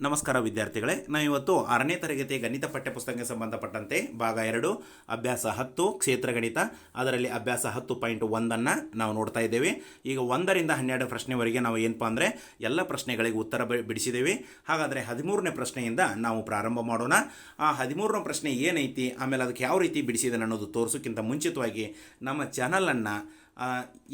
ನಮಸ್ಕಾರ ವಿದ್ಯಾರ್ಥಿಗಳೇ ನಾವು ಇವತ್ತು ಆರನೇ ತರಗತಿಯ ಗಣಿತ ಪಠ್ಯಪುಸ್ತಕಕ್ಕೆ ಸಂಬಂಧಪಟ್ಟಂತೆ ಭಾಗ ಎರಡು, ಅಭ್ಯಾಸ ಹತ್ತು, ಕ್ಷೇತ್ರ ಗಣಿತ. ಅದರಲ್ಲಿ ಅಭ್ಯಾಸ ಹತ್ತು ಪಾಯಿಂಟ್ ಒಂದನ್ನು ನಾವು ನೋಡ್ತಾ ಇದ್ದೇವೆ. ಈಗ ಒಂದರಿಂದ ಹನ್ನೆರಡು ಪ್ರಶ್ನೆವರೆಗೆ ನಾವು ಏನಪ್ಪ ಅಂದರೆ ಎಲ್ಲ ಪ್ರಶ್ನೆಗಳಿಗೆ ಉತ್ತರ ಬಿಡಿಸಿದ್ದೇವೆ. ಹಾಗಾದರೆ ಹದಿಮೂರನೇ ಪ್ರಶ್ನೆಯಿಂದ ನಾವು ಪ್ರಾರಂಭ ಮಾಡೋಣ. ಆ ಹದಿಮೂರನೇ ಪ್ರಶ್ನೆ ಏನೈತಿ, ಆಮೇಲೆ ಅದಕ್ಕೆ ಯಾವ ರೀತಿ ಬಿಡಿಸಿದೆ ಅನ್ನೋದು ತೋರಿಸೋಕ್ಕಿಂತ ಮುಂಚಿತವಾಗಿ ನಮ್ಮ ಚಾನಲನ್ನು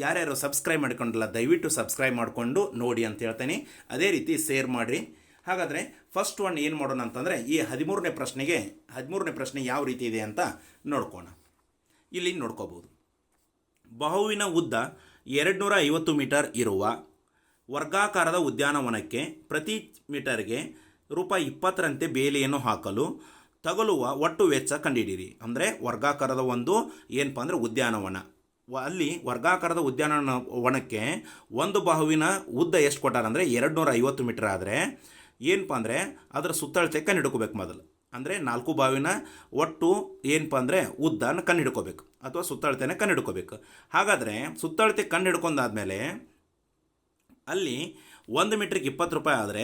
ಯಾರ್ಯಾರು ಸಬ್ಸ್ಕ್ರೈಬ್ ಮಾಡ್ಕೊಂಡಿಲ್ಲ, ದಯವಿಟ್ಟು ಸಬ್ಸ್ಕ್ರೈಬ್ ಮಾಡಿಕೊಂಡು ನೋಡಿ ಅಂತ ಹೇಳ್ತೇನೆ. ಅದೇ ರೀತಿ ಶೇರ್ ಮಾಡಿರಿ. ಹಾಗಾದರೆ ಫಸ್ಟ್ ಒನ್ ಏನು ಮಾಡೋಣ ಅಂತಂದರೆ ಈ ಹದಿಮೂರನೇ ಪ್ರಶ್ನೆಗೆ, ಹದಿಮೂರನೇ ಪ್ರಶ್ನೆ ಯಾವ ರೀತಿ ಇದೆ ಅಂತ ನೋಡ್ಕೋಣ. ಇಲ್ಲಿ ನೋಡ್ಕೋಬೋದು ಬಹುವಿನ ಉದ್ದ ಎರಡು ನೂರ ಐವತ್ತು ಮೀಟರ್ ಇರುವ ವರ್ಗಾಕಾರದ ಉದ್ಯಾನವನಕ್ಕೆ ಪ್ರತಿ ಮೀಟರ್ಗೆ ರೂಪಾಯಿ ಇಪ್ಪತ್ತರಂತೆ ಬೇಲಿಯನ್ನು ಹಾಕಲು ತಗಲುವ ಒಟ್ಟು ವೆಚ್ಚ ಕಂಡಿಡೀರಿ ಅಂದರೆ ವರ್ಗಾಕಾರದ ಒಂದು ಏನಪ್ಪ ಅಂದರೆ ಉದ್ಯಾನವನ. ಅಲ್ಲಿ ವರ್ಗಾಕಾರದ ಉದ್ಯಾನವನಕ್ಕೆ ಒಂದು ಬಾಹುವಿನ ಉದ್ದ ಎಷ್ಟು ಕೊಟ್ಟಾರಂದರೆ ಎರಡು ನೂರ ಐವತ್ತು ಮೀಟರ್ ಆದರೆ ಏನಪ್ಪ ಅಂದರೆ ಅದರ ಸುತ್ತಳತೆ ಕಣ್ಣು ಹಿಡ್ಕೋಬೇಕು ಮೊದಲು. ಅಂದರೆ ನಾಲ್ಕು ಬಾವಿನ ಒಟ್ಟು ಏನಪ್ಪ ಅಂದರೆ ಉದ್ದನ ಕಣ್ಣು ಹಿಡ್ಕೋಬೇಕು. ಅಥವಾ ಸುತ್ತಳತೆನ ಕಣ್ಣು ಹಿಡ್ಕೋಬೇಕು. ಹಾಗಾದರೆ ಸುತ್ತಳತೆ ಕಣ್ಣು ಹಿಡ್ಕೊಂಡಾದಮೇಲೆ ಅಲ್ಲಿ ಒಂದು ಮೀಟ್ರಿಗೆ ಇಪ್ಪತ್ತು ರೂಪಾಯಿ ಆದರೆ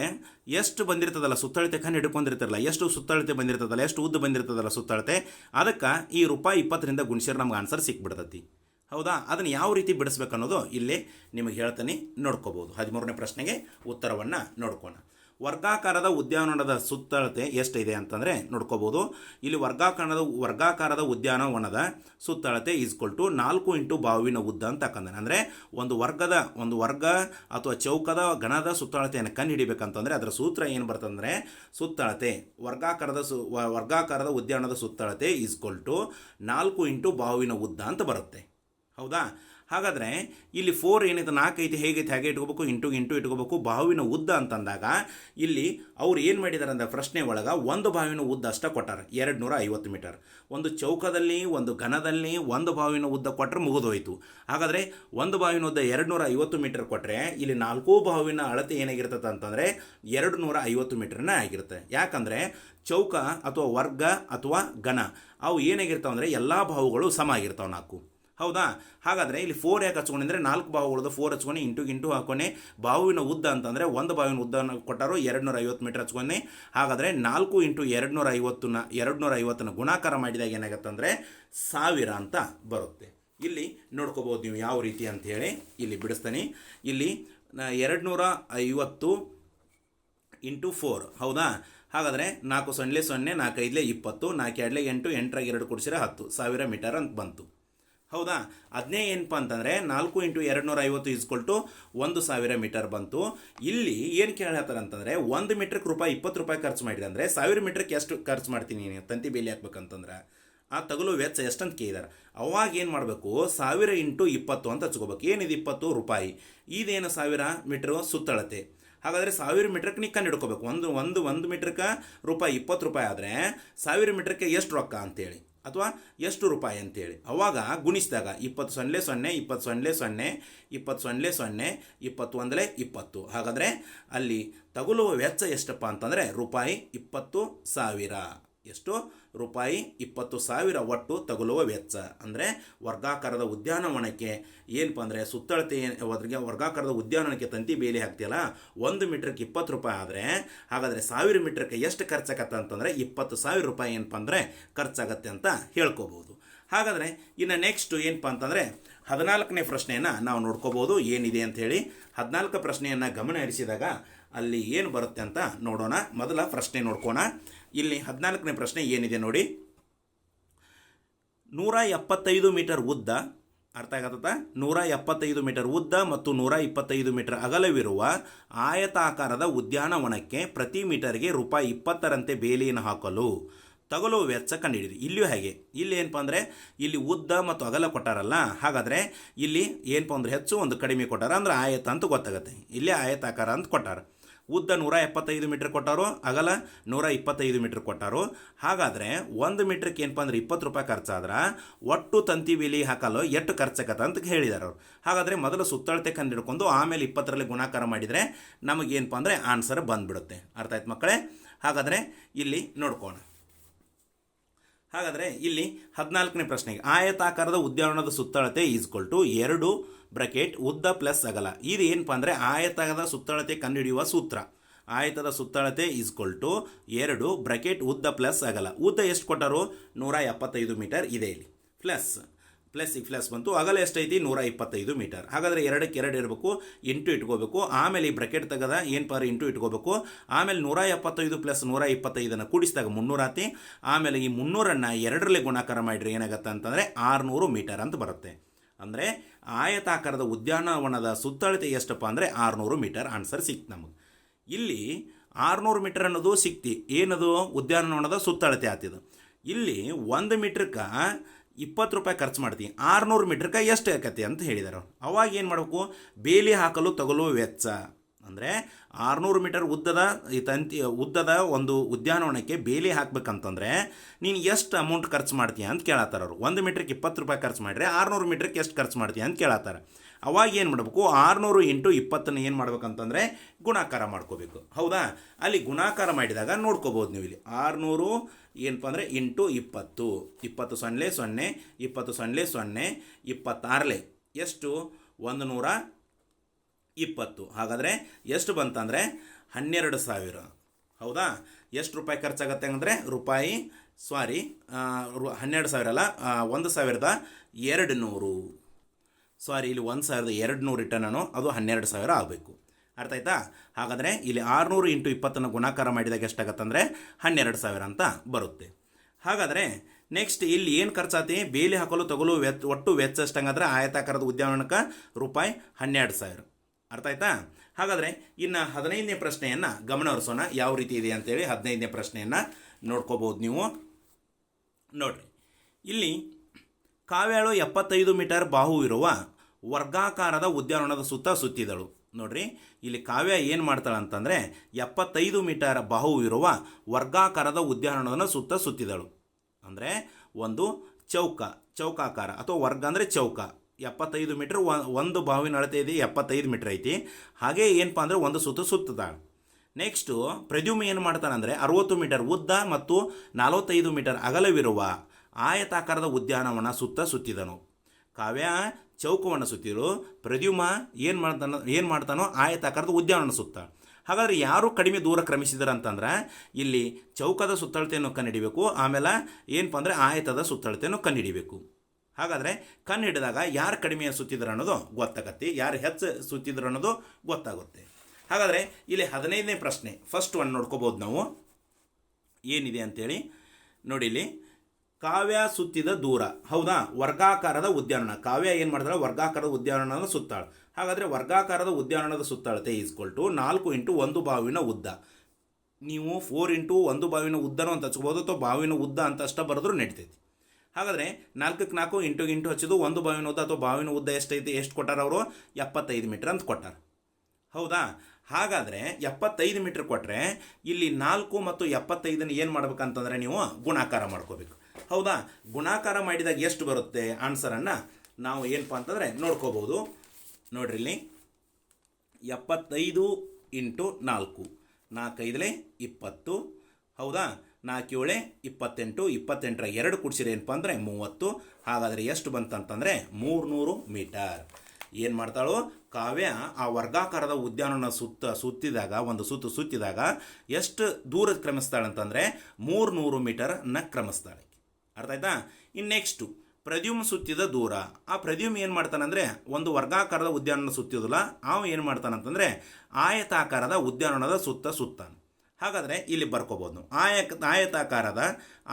ಎಷ್ಟು ಬಂದಿರ್ತದಲ್ಲ ಸುತ್ತಳತೆ ಕಣ್ಣು ಹಿಡ್ಕೊಂಡಿರ್ತಾರಲ್ಲ, ಎಷ್ಟು ಸುತ್ತಳತೆ ಬಂದಿರ್ತದಲ್ಲ, ಎಷ್ಟು ಉದ್ದ ಬಂದಿರ್ತದಲ್ಲ ಸುತ್ತಳತೆ, ಅದಕ್ಕೆ ಈ ರೂಪಾಯಿ ಇಪ್ಪತ್ತರಿಂದ ಗುಣಿಸಿದ್ರೆ ನಮ್ಗೆ ಆನ್ಸರ್ ಸಿಕ್ಬಿಡ್ತತಿ. ಹೌದಾ? ಅದನ್ನು ಯಾವ ರೀತಿ ಬಿಡಿಸ್ಬೇಕನ್ನೋದು ಇಲ್ಲಿ ನಿಮಗೆ ಹೇಳ್ತೀನಿ, ನೋಡ್ಕೋಬೋದು. ಹದಿಮೂರನೇ ಪ್ರಶ್ನೆಗೆ ಉತ್ತರವನ್ನು ನೋಡ್ಕೋಣ. ವರ್ಗಾಕಾರದ ಉದ್ಯಾನವನದ ಸುತ್ತಳತೆ ಎಷ್ಟಿದೆ ಅಂತಂದರೆ ನೋಡ್ಕೋಬೋದು. ಇಲ್ಲಿ ವರ್ಗಾಕಾರದ ವರ್ಗಾಕಾರದ ಉದ್ಯಾನವನದ ಸುತ್ತಳತೆ ಈಸ್ಕೊಲ್ ಟು ನಾಲ್ಕು ಇಂಟು ಬಾವಿನ ಉದ್ದ ಅಂತ ಹಾಕಂದಾನೆ ಅಂದರೆ ಒಂದು ವರ್ಗದ, ಒಂದು ವರ್ಗ ಅಥವಾ ಚೌಕದ ಗಣದ ಸುತ್ತಳತೆಯನ್ನು ಕಂಡು ಹಿಡಿಬೇಕಂತಂದರೆ ಅದರ ಸೂತ್ರ ಏನು ಬರ್ತಂದರೆ ಸುತ್ತಳತೆ, ವರ್ಗಾಕಾರದ ಸು ವರ್ಗಾಕಾರದ ಉದ್ಯಾನದ ಸುತ್ತಳತೆ ಈಸ್ಕೊಲ್ ಟು ನಾಲ್ಕು ಇಂಟು ಬಾವಿನ ಉದ್ದ ಅಂತ ಬರುತ್ತೆ. ಹೌದಾ? ಹಾಗಾದರೆ ಇಲ್ಲಿ ಫೋರ್ ಏನಿದೆ, ನಾಲ್ಕು ಐತಿ, ಹೇಗೈತೆ, ಹಾಗೆ ಇಟ್ಕೋಬೇಕು, ಇಂಟು ಇಂಟು ಇಟ್ಕೋಬೇಕು ಬಾವಿನ ಉದ್ದ ಅಂತಂದಾಗ ಇಲ್ಲಿ ಅವ್ರು ಏನು ಮಾಡಿದ್ದಾರೆ ಅಂದರೆ ಪ್ರಶ್ನೆ ಒಳಗೆ ಒಂದು ಬಾವಿನ ಉದ್ದ ಅಷ್ಟೇ ಕೊಟ್ಟಾರೆ. ಎರಡು ನೂರ ಐವತ್ತು ಮೀಟರ್ ಒಂದು ಚೌಕದಲ್ಲಿ, ಒಂದು ಘನದಲ್ಲಿ ಒಂದು ಬಾವಿನ ಉದ್ದ ಕೊಟ್ಟರೆ ಮುಗಿದೋಯಿತು. ಹಾಗಾದರೆ ಒಂದು ಬಾವಿನ ಉದ್ದ ಎರಡು ನೂರ ಐವತ್ತು ಮೀಟರ್ ಕೊಟ್ಟರೆ ಇಲ್ಲಿ ನಾಲ್ಕು ಬಾವಿನ ಅಳತೆ ಏನಾಗಿರ್ತದೆ ಅಂತಂದರೆ ಎರಡು ನೂರ ಐವತ್ತು ಮೀಟರ್ನೇ ಆಗಿರುತ್ತೆ. ಯಾಕಂದರೆ ಚೌಕ ಅಥವಾ ವರ್ಗ ಅಥವಾ ಘನ ಅವು ಏನಾಗಿರ್ತಾವೆ ಅಂದರೆ ಎಲ್ಲ ಬಾವುಗಳು ಸಮ ಆಗಿರ್ತಾವೆ ನಾಲ್ಕು. ಹೌದಾ? ಹಾಗಾದರೆ ಇಲ್ಲಿ ಫೋರ್ ಯಾಕೆ ಹಚ್ಕೊಂಡಿದ್ರೆ ನಾಲ್ಕು ಬಾಹುಗಳದ್ದು ಫೋರ್ ಹಚ್ಕೊಂಡು ಇಂಟು ಇಂಟು ಹಾಕೊಂಡೆ ಬಾವಿನ ಉದ್ದ ಅಂತಂದರೆ ಒಂದು ಬಾವಿನ ಉದ್ದನ ಕೊಟ್ಟರು ಎರಡು ನೂರ ಐವತ್ತು ಮೀಟರ್ ಹಚ್ಕೊಂಡೆ. ಹಾಗಾದರೆ ನಾಲ್ಕು ಇಂಟು ಎರಡು ನೂರ ಐವತ್ತನ್ನ ಎರಡು ನೂರ ಐವತ್ತನ್ನು ಗುಣಾಕಾರ ಮಾಡಿದಾಗ ಏನಾಗುತ್ತೆ ಅಂದರೆ ಸಾವಿರ ಅಂತ ಬರುತ್ತೆ. ಇಲ್ಲಿ ನೋಡ್ಕೋಬೋದು ನೀವು ಯಾವ ರೀತಿ ಅಂತ ಹೇಳಿ. ಇಲ್ಲಿ ಬಿಡಿಸ್ತೀನಿ. ಇಲ್ಲಿ ಎರಡು ನೂರ ಐವತ್ತು ಇಂಟು ಫೋರ್ ಹೌದಾ? ಹಾಗಾದರೆ ನಾಲ್ಕು ಸೊನ್ನೆ ಸೊನ್ನೆ ನಾಲ್ಕೈದಲೇ ಇಪ್ಪತ್ತು ನಾಲ್ಕು ಎರಡಲೇ ಎಂಟು, ಎಂಟರಾಗಿ ಎರಡು ಕೊಡಿಸಿದ್ರೆ ಹತ್ತು ಸಾವಿರ ಮೀಟರ್ ಅಂತ ಬಂತು. ಹೌದಾ? ಅದನ್ನೇ ಏನಪ್ಪ ಅಂತಂದರೆ ನಾಲ್ಕು ಇಂಟು ಎರಡು ನೂರ ಐವತ್ತು ಇಸ್ಕೊಲ್ಟು ಒಂದು ಸಾವಿರ ಮೀಟರ್ ಬಂತು. ಇಲ್ಲಿ ಏನು ಕೇಳತ್ತಾರ ಅಂತಂದರೆ ಒಂದು ಮೀಟ್ರಿಗೆ ರೂಪಾಯಿ ಇಪ್ಪತ್ತು ರೂಪಾಯಿ ಖರ್ಚು ಮಾಡಿದೆ ಅಂದರೆ ಸಾವಿರ ಮೀಟ್ರಿಗೆ ಎಷ್ಟು ಖರ್ಚು ಮಾಡ್ತೀನಿ ನೀನು ತಂತಿ ಬೇಲಿ ಹಾಕ್ಬೇಕಂತಂದ್ರೆ? ಆ ತಗಲು ವೆಚ್ಚ ಎಷ್ಟಂತ ಕೇಳಿದಾರೆ. ಅವಾಗ ಏನು ಮಾಡಬೇಕು? ಸಾವಿರ ಇಂಟು ಇಪ್ಪತ್ತು ಅಂತ ಹಚ್ಕೋಬೇಕು. ಏನಿದೆ ಇಪ್ಪತ್ತು? ರೂಪಾಯಿ. ಇದೇನು ಸಾವಿರ ಮೀಟ್ರ್ ಸುತ್ತಳತೆ. ಹಾಗಾದರೆ ಸಾವಿರ ಮೀಟ್ರಕ್ಕೆ ನೀ ಕಣ್ಣು ಹಿಡ್ಕೋಬೇಕು. ಒಂದು ಒಂದು ಒಂದು ಮೀಟ್ರಕ್ಕೆ ರೂಪಾಯಿ ಇಪ್ಪತ್ತು ರೂಪಾಯಿ ಆದರೆ ಸಾವಿರ ಮೀಟ್ರಕ್ಕೆ ಎಷ್ಟು ರೊಕ್ಕ ಅಂತೇಳಿ. ಅಥವಾ ಎಷ್ಟು ರೂಪಾಯಿ ಅಂತೇಳಿ. ಅವಾಗ ಗುಣಿಸಿದಾಗ ಇಪ್ಪತ್ತು ಸೊನ್ನೆ ಸೊನ್ನೆ, ಇಪ್ಪತ್ತು ಸೊನ್ನೆ ಸೊನ್ನೆ, ಇಪ್ಪತ್ತು ಸೊನ್ನೆ ಸೊನ್ನೆ ಇಪ್ಪತ್ತೊಂದಲೇ ಇಪ್ಪತ್ತು. ಹಾಗಾದರೆ ಅಲ್ಲಿ ತಗುಲುವ ವೆಚ್ಚ ಎಷ್ಟಪ್ಪ ಅಂತಂದರೆ ರೂಪಾಯಿ ಇಪ್ಪತ್ತು ಸಾವಿರ. ಎಷ್ಟು ರೂಪಾಯಿ ಇಪ್ಪತ್ತು ಸಾವಿರ ಒಟ್ಟು ತಗುಲುವ ವೆಚ್ಚ. ಅಂದರೆ ವರ್ಗಾಕಾರದ ಉದ್ಯಾನವನಕ್ಕೆ ಏನಪ್ಪ ಅಂದರೆ ಸುತ್ತಳತೆ ಅದ್ರಿಗೆ ವರ್ಗಾಕಾರದ ಉದ್ಯಾನವನಕ್ಕೆ ತಂತಿ ಬೇಲಿ ಹಾಕ್ತಿಯಲ್ಲ, ಒಂದು ಮೀಟ್ರಿಗೆ ಇಪ್ಪತ್ತು ರೂಪಾಯಿ ಆದರೆ, ಹಾಗಾದರೆ ಸಾವಿರ ಮೀಟ್ರಿಗೆ ಎಷ್ಟು ಖರ್ಚಾಗತ್ತೆ ಅಂತಂದರೆ ಇಪ್ಪತ್ತು ಸಾವಿರ ರೂಪಾಯಿ ಏನಪ್ಪ ಅಂದರೆ ಖರ್ಚಾಗತ್ತೆ ಅಂತ ಹೇಳ್ಕೋಬೋದು. ಹಾಗಾದರೆ ಇನ್ನು ನೆಕ್ಸ್ಟು ಏನಪ್ಪ ಅಂತಂದರೆ ಹದಿನಾಲ್ಕನೇ ಪ್ರಶ್ನೆಯನ್ನು ನಾವು ನೋಡ್ಕೋಬೋದು, ಏನಿದೆ ಅಂಥೇಳಿ ಹದಿನಾಲ್ಕು ಪ್ರಶ್ನೆಯನ್ನು ಗಮನ ಹರಿಸಿದಾಗ ಅಲ್ಲಿ ಏನು ಬರುತ್ತೆ ಅಂತ ನೋಡೋಣ. ಮೊದಲ ಪ್ರಶ್ನೆ ನೋಡ್ಕೋಣ. ಇಲ್ಲಿ ಹದಿನಾಲ್ಕನೇ ಪ್ರಶ್ನೆ ಏನಿದೆ ನೋಡಿ. ನೂರ ಎಪ್ಪತ್ತೈದು ಮೀಟರ್ ಉದ್ದ, ಅರ್ಥ ಆಗತ್ತ ನೂರ ಎಪ್ಪತ್ತೈದು ಮೀಟರ್ ಉದ್ದ ಮತ್ತು ನೂರ ಇಪ್ಪತ್ತೈದು ಮೀಟರ್ ಅಗಲವಿರುವ ಆಯತಾಕಾರದ ಉದ್ಯಾನವನಕ್ಕೆ ಪ್ರತಿ ಮೀಟರ್ಗೆ ರೂಪಾಯಿ ಇಪ್ಪತ್ತರಂತೆ ಬೇಲಿಯನ್ನು ಹಾಕಲು. ತಗಲುವ ವೆಚ್ಚ ಕಂಡುಹಿಡಿಯಿರಿ ಇಲ್ಲಿಯೂ ಹೇಗೆ. ಇಲ್ಲಿ ಏನಪ್ಪ ಅಂದರೆ, ಇಲ್ಲಿ ಉದ್ದ ಮತ್ತು ಅಗಲ ಕೊಟ್ಟಾರಲ್ಲ, ಹಾಗಾದರೆ ಇಲ್ಲಿ ಏನಪ್ಪ ಅಂದರೆ ಹೆಚ್ಚು ಒಂದು ಕಡಿಮೆ ಕೊಟ್ಟಾರ, ಅಂದ್ರೆ ಆಯತ ಅಂತ ಗೊತ್ತಾಗುತ್ತೆ. ಇಲ್ಲಿ ಆಯತಾಕಾರ ಅಂತ ಕೊಟ್ಟಾರ. ಉದ್ದ ನೂರ ಎಪ್ಪತ್ತೈದು ಮೀಟ್ರ್ ಕೊಟ್ಟಾರು, ಅಗಲ ನೂರ ಇಪ್ಪತ್ತೈದು ಮೀಟ್ರ್ ಕೊಟ್ಟಾರು. ಹಾಗಾದರೆ ಒಂದು ಮೀಟ್ರಿಗೆ ಏನಪ್ಪ ಅಂದ್ರೆ ಇಪ್ಪತ್ತು ರೂಪಾಯಿ ಖರ್ಚಾದ್ರೆ ಒಟ್ಟು ತಂತಿ ವಿಲಿ ಹಾಕಲು ಎಷ್ಟು ಖರ್ಚಾಗತ್ತೆ ಅಂತ ಹೇಳಿದಾರೆ ಅವರು. ಹಾಗಾದರೆ ಮೊದಲು ಸುತ್ತಳತೆ ಕಂಡು ಹಿಡ್ಕೊಂಡು ಆಮೇಲೆ ಇಪ್ಪತ್ತರಲ್ಲಿ ಗುಣಾಕಾರ ಮಾಡಿದರೆ ನಮಗೇನಪ್ಪ ಅಂದರೆ ಆನ್ಸರ್ ಬಂದುಬಿಡುತ್ತೆ. ಅರ್ಥ ಆಯ್ತು ಮಕ್ಕಳೇ? ಹಾಗಾದರೆ ಇಲ್ಲಿ ನೋಡ್ಕೋಣ. ಹಾಗಾದರೆ ಇಲ್ಲಿ ಹದಿನಾಲ್ಕನೇ ಪ್ರಶ್ನೆಗೆ, ಆಯತಾಕಾರದ ಉದ್ಯಾನದ ಸುತ್ತಳತೆ ಈಸ್ಕೊಲ್ ಎರಡು ಬ್ರಕೆಟ್ ಉದ್ದ ಪ್ಲಸ್ ಅಗಲ. ಇದು ಏನಪ್ಪ ಅಂದರೆ ಆಯತದ ಸುತ್ತಳತೆ ಕಂಡುಹಿಡಿಯುವ ಸೂತ್ರ. ಆಯತದ ಸುತ್ತಳತೆ ಈಸ್ಕೊಲ್ ಟು ಎರಡು ಬ್ರಕೆಟ್ ಉದ್ದ ಪ್ಲಸ್ ಅಗಲ. ಉದ್ದ ಎಷ್ಟು ಕೊಟ್ಟರು? ನೂರ ಎಪ್ಪತ್ತೈದು ಮೀಟರ್ ಇದೆ ಇಲ್ಲಿ. ಪ್ಲಸ್. ಪ್ಲಸ್ ಈ ಪ್ಲಸ್ ಬಂತು. ಅಗಲ ಎಷ್ಟೈತಿ? ನೂರ ಇಪ್ಪತ್ತೈದು ಮೀಟರ್. ಹಾಗಾದರೆ ಎರಡಕ್ಕೆ ಎರಡು ಇರಬೇಕು ಇಂಟು ಇಟ್ಕೋಬೇಕು. ಆಮೇಲೆ ಈ ಬ್ರಕೆಟ್ ತೆಗೆದ ಏನು ಪರ್ ಇಂಟು ಇಟ್ಕೋಬೇಕು? ಆಮೇಲೆ ನೂರ ಎಪ್ಪತ್ತೈದು ಪ್ಲಸ್ ನೂರ ಇಪ್ಪತ್ತೈದನ್ನು ಕೂಡಿಸಿದಾಗ ಮುನ್ನೂರ ಆತಿ. ಆಮೇಲೆ ಈ ಮುನ್ನೂರನ್ನು ಎರಡರಲ್ಲಿ ಗುಣಾಕಾರ ಮಾಡಿದ್ರೆ ಏನಾಗುತ್ತೆ ಅಂತಂದರೆ ಆರುನೂರು ಮೀಟರ್ ಅಂತ ಬರುತ್ತೆ. ಅಂದರೆ ಆಯತಾಕಾರದ ಉದ್ಯಾನವನದ ಸುತ್ತಳತೆ ಎಷ್ಟಪ್ಪ ಅಂದರೆ ಆರುನೂರು ಮೀಟರ್ ಆನ್ಸರ್ ಸಿಕ್ತು ನಮಗೆ. ಇಲ್ಲಿ ಆರುನೂರು ಮೀಟರ್ ಅನ್ನೋದು ಸಿಕ್ತಿ. ಏನದು? ಉದ್ಯಾನವನದ ಸುತ್ತಳತೆ ಆತಿದು. ಇಲ್ಲಿ ಒಂದು ಮೀಟ್ರಕ್ಕೆ ಇಪ್ಪತ್ತು ರೂಪಾಯಿ ಖರ್ಚು ಮಾಡ್ತೀನಿ ಆರುನೂರು ಮೀಟ್ರಕ್ಕೆ ಎಷ್ಟು ಆಕತಿ ಅಂತ ಹೇಳಿದಾರೆ ಅವಾಗ ಏನು ಮಾಡಬೇಕು? ಬೇಲಿ ಹಾಕಲು ತಗಲುವ ವೆಚ್ಚ. ಅಂದರೆ ಆರುನೂರು ಮೀಟರ್ ಉದ್ದದ ಈ ತಂತಿ, ಉದ್ದದ ಒಂದು ಉದ್ಯಾನವನಕ್ಕೆ ಬೇಲಿ ಹಾಕ್ಬೇಕಂತಂದರೆ ನೀನು ಎಷ್ಟು ಅಮೌಂಟ್ ಖರ್ಚು ಮಾಡ್ತೀಯ ಅಂತ ಕೇಳತ್ತಾರ ಅವರು. ಒಂದು ಮೀಟ್ರಿಗೆ ಇಪ್ಪತ್ತು ರೂಪಾಯಿ ಖರ್ಚು ಮಾಡಿದ್ರೆ ಆರುನೂರು ಮೀಟ್ರಿಗೆ ಎಷ್ಟು ಖರ್ಚು ಮಾಡ್ತೀಯ ಅಂತ ಕೇಳತ್ತಾರೆ. ಅವಾಗ ಏನು ಮಾಡಬೇಕು, ಆರುನೂರು ಇಂಟು ಇಪ್ಪತ್ತನ್ನು ಏನು ಮಾಡ್ಬೇಕಂತಂದರೆ ಗುಣಾಕಾರ ಮಾಡ್ಕೋಬೇಕು. ಹೌದಾ? ಅಲ್ಲಿ ಗುಣಾಕಾರ ಮಾಡಿದಾಗ ನೋಡ್ಕೋಬೋದು ನೀವು ಇಲ್ಲಿ. ಆರುನೂರು ಏನಪ್ಪ ಅಂದರೆ ಇಂಟು ಇಪ್ಪತ್ತು. ಇಪ್ಪತ್ತು ಸೊನ್ನೆ ಸೊನ್ನೆ, ಇಪ್ಪತ್ತು ಸೊನ್ನೆ ಸೊನ್ನೆ, ಇಪ್ಪತ್ತಾರಲೆ. ಎಷ್ಟು? ಒಂದು ನೂರ ಇಪ್ಪತ್ತು. ಹಾಗಾದರೆ ಎಷ್ಟು ಬಂತಂದರೆ ಹನ್ನೆರಡು ಸಾವಿರ. ಹೌದಾ? ಎಷ್ಟು ರೂಪಾಯಿ ಖರ್ಚಾಗತ್ತೆ ಅಂದರೆ ರೂಪಾಯಿ ಸಾರಿ ಹನ್ನೆರಡು ಸಾವಿರ ಅಲ್ಲ ಒಂದು ಸಾವಿರದ ಎರಡು ನೂರು ಸಾರಿ ಇಲ್ಲಿ ಒಂದು ಸಾವಿರದ ಎರಡು ನೂರು ರಿಟರ್ನನು ಅದು ಹನ್ನೆರಡು ಸಾವಿರ ಆಗಬೇಕು. ಅರ್ಥ ಆಯ್ತಾ? ಹಾಗಾದರೆ ಇಲ್ಲಿ ಆರುನೂರು ಇಂಟು ಇಪ್ಪತ್ತನ್ನು ಗುಣಾಕಾರ ಮಾಡಿದಾಗ ಎಷ್ಟಾಗತ್ತಂದರೆ ಹನ್ನೆರಡು ಸಾವಿರ ಅಂತ ಬರುತ್ತೆ. ಹಾಗಾದರೆ ನೆಕ್ಸ್ಟ್ ಇಲ್ಲಿ ಏನು ಖರ್ಚಾತಿ? ಬೇಲಿ ಹಾಕಲು, ತಗಲು ವೆಚ್ಚ ಒಟ್ಟು ವೆಚ್ಚ ಎಷ್ಟಂಗಾದ್ರೆ ಆಯತಾಕಾರದ ಉದ್ಯಾನವನಕ್ಕೆ ರೂಪಾಯಿ ಹನ್ನೆರಡು ಸಾವಿರ. ಅರ್ಥ ಆಯ್ತಾ ಹಾಗಾದರೆ ಇನ್ನು ಹದಿನೈದನೇ ಪ್ರಶ್ನೆಯನ್ನು ಗಮನ ಹರಿಸೋಣ ಯಾವ ರೀತಿ ಇದೆ ಅಂತೇಳಿ ಹದಿನೈದನೇ ಪ್ರಶ್ನೆಯನ್ನು ನೋಡ್ಕೋಬೋದು ನೀವು. ನೋಡ್ರಿ. ಇಲ್ಲಿ ಕಾವ್ಯಾಳು ಎಪ್ಪತ್ತೈದು ಮೀಟರ್ ಬಾಹು ಇರುವ ವರ್ಗಾಕಾರದ ಉದ್ಯಾನವನದ ಸುತ್ತ ಸುತ್ತಿದಳು. ನೋಡ್ರಿ, ಇಲ್ಲಿ ಕಾವ್ಯ ಏನು ಮಾಡ್ತಾಳೆ ಅಂತಂದರೆ ಎಪ್ಪತ್ತೈದು ಮೀಟರ್ ಬಾಹು ಇರುವ ವರ್ಗಾಕಾರದ ಉದ್ಯಾನವನದ ಸುತ್ತ ಸುತ್ತಿದಳು. ಅಂದರೆ ಒಂದು ಚೌಕ, ಚೌಕಾಕಾರ, ಅಥವಾ ವರ್ಗ ಅಂದರೆ ಚೌಕ. ಎಪ್ಪತ್ತೈದು ಮೀಟ್ರ್ ಒಂದು ಬಾವಿನ ಅಳತೆ ಇದೆ, ಎಪ್ಪತ್ತೈದು ಮೀಟ್ರ್ ಐತಿ. ಹಾಗೆ ಏನಪ್ಪ ಅಂದರೆ ಒಂದು ಸುತ್ತ ಸುತ್ತದ. ನೆಕ್ಸ್ಟು ಪ್ರದ್ಯುಮ್ ಏನು ಮಾಡ್ತಾನಂದರೆ ಅರವತ್ತು ಮೀಟರ್ ಉದ್ದ ಮತ್ತು ನಲವತ್ತೈದು ಮೀಟರ್ ಅಗಲವಿರುವ ಆಯತಾಕಾರದ ಉದ್ಯಾನವನ ಸುತ್ತ ಸುತ್ತಿದನು. ಕಾವ್ಯ, ಚೌಕವನ್ನು ಸುತ್ತಿರು ಪ್ರದ್ಯುಮ ಏನು ಮಾಡ್ತಾನೋ ಏನು ಮಾಡ್ತಾನೋ ಆಯತಾಕಾರದ ಉದ್ಯಾನವನ ಸುತ್ತ. ಹಾಗಾದರೆ ಯಾರು ಕಡಿಮೆ ದೂರ ಕ್ರಮಿಸಿದಾರೆ ಅಂತಂದ್ರೆ ಇಲ್ಲಿ ಚೌಕದ ಸುತ್ತಳತೆಯನ್ನು ಕಂಡುಹಿಡಿಬೇಕು. ಆಮೇಲೆ ಏನಪ್ಪ ಅಂದರೆ ಆಯತದ ಸುತ್ತಳತೆಯನ್ನು ಕಂಡುಹಿಡಿಬೇಕು. ಹಾಗಾದರೆ ಕಣ್ಣು ಹಿಡಿದಾಗ ಯಾರು ಕಡಿಮೆ ಸುತ್ತಿದ್ರು ಅನ್ನೋದು ಗೊತ್ತಾಗತ್ತೆ. ಯಾರು ಹೆಚ್ಚು ಸುತ್ತಿದ್ರು ಅನ್ನೋದು ಗೊತ್ತಾಗುತ್ತೆ. ಹಾಗಾದರೆ ಇಲ್ಲಿ ಹದಿನೈದನೇ ಪ್ರಶ್ನೆ. ಫಸ್ಟ್ ಒನ್ ನೋಡ್ಕೋಬೋದು ನಾವು. ಏನಿದೆ ಅಂತೇಳಿ. ನೋಡಿ ಇಲ್ಲಿ. ಕಾವ್ಯ ಸುತ್ತಿದ ದೂರ. ಹೌದಾ? ವರ್ಗಾಕಾರದ ಉದ್ಯಾನವನ. ಕಾವ್ಯ ಏನು ಮಾಡಿದ್ರೆ ವರ್ಗಾಕಾರದ ಉದ್ಯಾನವನ ಸುತ್ತಾಳು. ಹಾಗಾದರೆ ವರ್ಗಾಕಾರದ ಉದ್ಯಾನದ ಸುತ್ತಳತೆ ಈಸ್ಕೊಲ್ ಟು ನಾಲ್ಕು ಇಂಟು ಒಂದು ಬಾವಿನ ಉದ್ದ. ನೀವು ಫೋರ್ ಇಂಟು ಒಂದು ಬಾವಿನ ಉದ್ದನೂ ಅಂತ ಹಚ್ಕೋಬೋದು ಅಥವಾ ಬಾವಿನ ಉದ್ದ ಅಂತ ಅಷ್ಟ ಬರೆದ್ರೂ ನಡೀತೈತಿ. ಹಾಗಾದರೆ ನಾಲ್ಕಕ್ಕೆ ನಾಲ್ಕು ಇಂಟು ಇಂಟು ಹಚ್ಚಿದ್ದು ಒಂದು ಬಾವಿನ ಉದ್ದ ಅಥವಾ ಬಾವಿನ ಉದ್ದ ಎಷ್ಟೈತಿ, ಎಷ್ಟು ಕೊಟ್ಟಾರ ಅವರು? ಎಪ್ಪತ್ತೈದು ಮೀಟರ್ ಅಂತ ಕೊಟ್ಟಾರ. ಹೌದಾ? ಹಾಗಾದರೆ ಎಪ್ಪತ್ತೈದು ಮೀಟರ್ ಕೊಟ್ಟರೆ ಇಲ್ಲಿ ನಾಲ್ಕು ಮತ್ತು ಎಪ್ಪತ್ತೈದನ್ನು ಏನು ಮಾಡ್ಬೇಕಂತಂದರೆ ನೀವು ಗುಣಾಕಾರ ಮಾಡ್ಕೋಬೇಕು. ಹೌದಾ? ಗುಣಾಕಾರ ಮಾಡಿದಾಗ ಎಷ್ಟು ಬರುತ್ತೆ? ಆನ್ಸರನ್ನು ನಾವು ಏನಪ್ಪ ಅಂತಂದರೆ ನೋಡ್ಕೋಬೋದು ನೋಡ್ರಿ ಇಲ್ಲಿ. ಎಪ್ಪತ್ತೈದು ಇಂಟು ನಾಲ್ಕು. ನಾಲ್ಕೈದಲೇ ಇಪ್ಪತ್ತು. ಹೌದಾ? ನಾಲ್ಕೇಳೆ, ಇಪ್ಪತ್ತೆಂಟು, ಇಪ್ಪತ್ತೆಂಟರ ಎರಡು ಕುಡಿಸಿದ್ರೆ ಏನಪ್ಪ ಅಂದರೆ ಮೂವತ್ತು. ಹಾಗಾದರೆ ಎಷ್ಟು ಬಂತಂತಂದರೆ ಮೂರ್ನೂರು ಮೀಟರ್. ಏನು ಮಾಡ್ತಾಳು? ಕಾವ್ಯ ಆ ವರ್ಗಾಕಾರದ ಉದ್ಯಾನವನ ಸುತ್ತ ಸುತ್ತಿದಾಗ, ಒಂದು ಸುತ್ತು ಸುತ್ತಿದಾಗ ಎಷ್ಟು ದೂರ ಕ್ರಮಿಸ್ತಾಳೆ ಅಂತಂದರೆ ಮೂರ್ನೂರು ಮೀಟರ್ನ ಕ್ರಮಿಸ್ತಾಳೆ ಅರ್ಥ ಆಯ್ತಾ? ಇನ್ನು ನೆಕ್ಸ್ಟು, ಪ್ರದ್ಯುಮ್ ಸುತ್ತಿದ ದೂರ. ಆ ಪ್ರದ್ಯುಮ್ ಏನು ಮಾಡ್ತಾನಂದರೆ ಒಂದು ವರ್ಗಾಕಾರದ ಉದ್ಯಾನವನ ಸುತ್ತಿದಲ್ಲ ಅವ ಏನು ಮಾಡ್ತಾನಂತಂದರೆ ಆಯತಾಕಾರದ ಉದ್ಯಾನವನದ ಸುತ್ತ ಸುತ್ತಾನೆ. ಹಾಗಾದರೆ ಇಲ್ಲಿ ಬರ್ಕೋಬೋದು. ಆಯ ಆಯತಾಕಾರದ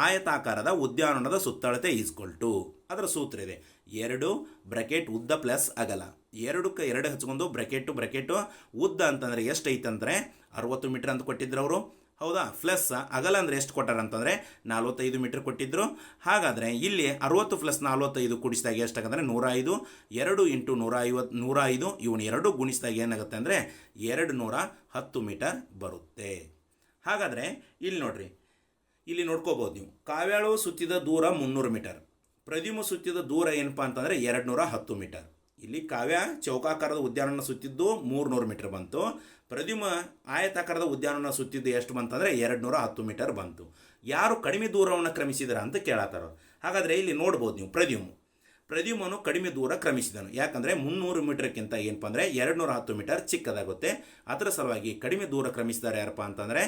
ಆಯತಾಕಾರದ ಉದ್ಯಾನವನದ ಸುತ್ತಳತೆ ಈಸ್ಕೊಲ್ ಟು ಅದರ ಸೂತ್ರ ಇದೆ. ಎರಡು ಬ್ರಕೆಟ್ ಉದ್ದ ಪ್ಲಸ್ ಅಗಲ. ಎರಡಕ್ಕೆ ಎರಡು ಹಚ್ಕೊಂಡು ಬ್ರಕೆಟು ಬ್ರಕೆಟು ಉದ್ದ ಅಂತಂದರೆ ಎಷ್ಟು ಐತಂದರೆ ಅರವತ್ತು ಮೀಟ್ರ್ ಅಂತ ಕೊಟ್ಟಿದ್ರು ಅವರು. ಹೌದಾ? ಪ್ಲಸ್ ಅಗಲ ಅಂದರೆ ಎಷ್ಟು ಕೊಟ್ಟಾರ ಅಂತಂದರೆ ನಲ್ವತ್ತೈದು ಮೀಟ್ರ್ ಕೊಟ್ಟಿದ್ರು. ಹಾಗಾದರೆ ಇಲ್ಲಿ ಅರವತ್ತು ಪ್ಲಸ್ ನಲ್ವತ್ತೈದು ಕುಡಿಸಿದಾಗ ಎಷ್ಟಾಗಂದರೆ ನೂರ ಐದು ಎರಡು ಇಂಟು ನೂರ ಐವತ್ತು ನೂರ ಐದು ಇವನು ಎರಡು ಗುಣಿಸಿದಾಗ ಏನಾಗುತ್ತೆ ಅಂದರೆ ಎರಡು ನೂರ ಹತ್ತು ಮೀಟರ್ ಬರುತ್ತೆ. ಹಾಗಾದರೆ ಇಲ್ಲಿ ನೋಡ್ರಿ. ಇಲ್ಲಿ ನೋಡ್ಕೋಬೋದು ನೀವು. ಕಾವ್ಯಾಳು ಸುತ್ತಿದ ದೂರ ಮುನ್ನೂರು ಮೀಟರ್. ಪ್ರದ್ಯುಮ ಸುತ್ತಿದ ದೂರ ಏನಪ್ಪ ಅಂತಂದರೆ ಎರಡು ನೂರ ಹತ್ತು ಮೀಟರ್. ಇಲ್ಲಿ ಕಾವ್ಯ ಚೌಕಾಕಾರದ ಉದ್ಯಾನವನ ಸುತ್ತಿದ್ದು ಮೂರ್ನೂರು ಮೀಟರ್ ಬಂತು. ಪ್ರದ್ಯುಮ ಆಯತಾಕಾರದ ಉದ್ಯಾನವನ ಸುತ್ತಿದ್ದು ಎಷ್ಟು ಬಂತಂದರೆ ಎರಡು ನೂರ ಹತ್ತು ಮೀಟರ್ ಬಂತು. ಯಾರು ಕಡಿಮೆ ದೂರವನ್ನು ಕ್ರಮಿಸಿದಾರ ಅಂತ ಕೇಳತ್ತಾರ ಹಾಗಾದರೆ ಇಲ್ಲಿ ನೋಡ್ಬೋದು ನೀವು ಪ್ರದ್ಯುಮ್ ಪ್ರದ್ಯುಮ್ನನು ಕಡಿಮೆ ದೂರ ಕ್ರಮಿಸಿದನು. ಯಾಕಂದರೆ ಮುನ್ನೂರು ಮೀಟರ್ಕ್ಕಿಂತ ಏನಪ್ಪ ಅಂದರೆ ಎರಡು ನೂರ ಹತ್ತು ಮೀಟರ್ ಚಿಕ್ಕದಾಗುತ್ತೆ. ಅದರ ಸಲುವಾಗಿ ಕಡಿಮೆ ದೂರ ಕ್ರಮಿಸಿದ್ದಾರೆ ಯಾರಪ್ಪ ಅಂತಂದರೆ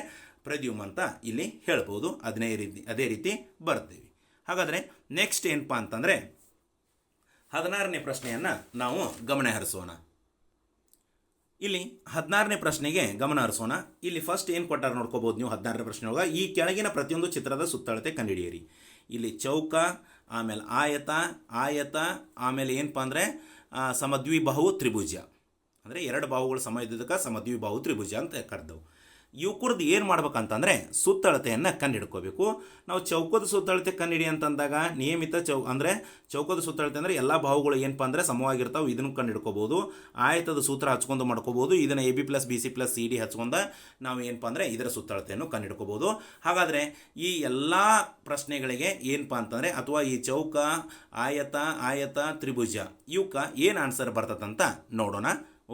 ಪ್ರದ್ಯುಮ್ ಅಂತ ಇಲ್ಲಿ ಹೇಳ್ಬೋದು. ಅದನ್ನೇ ರೀತಿ, ಅದೇ ರೀತಿ ಬರ್ತೀವಿ. ಹಾಗಾದರೆ ನೆಕ್ಸ್ಟ್ ಏನಪ್ಪ ಅಂತಂದರೆ ಹದಿನಾರನೇ ಪ್ರಶ್ನೆಯನ್ನು ನಾವು ಗಮನ ಹರಿಸೋಣ. ಇಲ್ಲಿ ಹದಿನಾರನೇ ಪ್ರಶ್ನೆಗೆ ಗಮನ ಹರಿಸೋಣ. ಇಲ್ಲಿ ಫಸ್ಟ್ ಏನು ಕೊಟ್ಟಾರ ನೋಡ್ಕೋಬೋದು ನೀವು ಹದಿನಾರನೇ ಪ್ರಶ್ನೆ ಒಳಗೆ ಈ ಕೆಳಗಿನ ಪ್ರತಿಯೊಂದು ಚಿತ್ರದ ಸುತ್ತಳತೆ ಕಂಡುಹಿಡಿಯಿರಿ ಇಲ್ಲಿ ಚೌಕ, ಆಮೇಲೆ ಆಯತ ಆಯತ, ಆಮೇಲೆ ಏನಪ್ಪ ಅಂದರೆ ಸಮದ್ವಿಬಾಹು ತ್ರಿಭುಜ. ಅಂದರೆ ಎರಡು ಬಾಹುಗಳು ಸಮ ಇದ್ದಿದ್ದಕ್ಕೆ ಸಮದ್ವಿಬಾಹು ತ್ರಿಭುಜ ಅಂತ ಕರೆದವು. ಇವ್ಕುರ್ದು ಏನು ಮಾಡ್ಬೇಕಂತಂದರೆ ಸುತ್ತಳತೆಯನ್ನು ಕಂಡುಹಿಡ್ಕೋಬೇಕು ನಾವು ಚೌಕದ ಸುತ್ತಳತೆ ಕಂಡುಹಿಡಿ ಅಂತಂದಾಗ ನಿಯಮಿತ ಚೌ ಅಂದರೆ ಚೌಕದ ಸುತ್ತಳತೆ ಅಂದರೆ ಎಲ್ಲ ಬಾಹುಗಳು ಏನಪ್ಪ ಅಂದರೆ ಸಮವಾಗಿರ್ತಾವೆ, ಇದನ್ನು ಕಂಡುಹಿಡ್ಕೋಬೋದು ಆಯತದ ಸೂತ್ರ ಹಚ್ಕೊಂಡು ಮಾಡ್ಕೋಬೋದು. ಇದನ್ನು A B plus B C plus C D ಹಚ್ಕೊಂಡು ನಾವು ಏನಪ್ಪ ಅಂದರೆ ಇದರ ಸುತ್ತಳತೆಯನ್ನು ಕಂಡುಹಿಡ್ಕೋಬೋದು ಹಾಗಾದರೆ ಈ ಎಲ್ಲ ಪ್ರಶ್ನೆಗಳಿಗೆ ಏನಪ್ಪ ಅಂತಂದರೆ ಅಥವಾ ಈ ಚೌಕ, ಆಯತ ಆಯತ, ತ್ರಿಭುಜ, ಇವಕ್ಕೆ ಏನು ಆನ್ಸರ್ ಬರ್ತದಂತ ನೋಡೋಣ.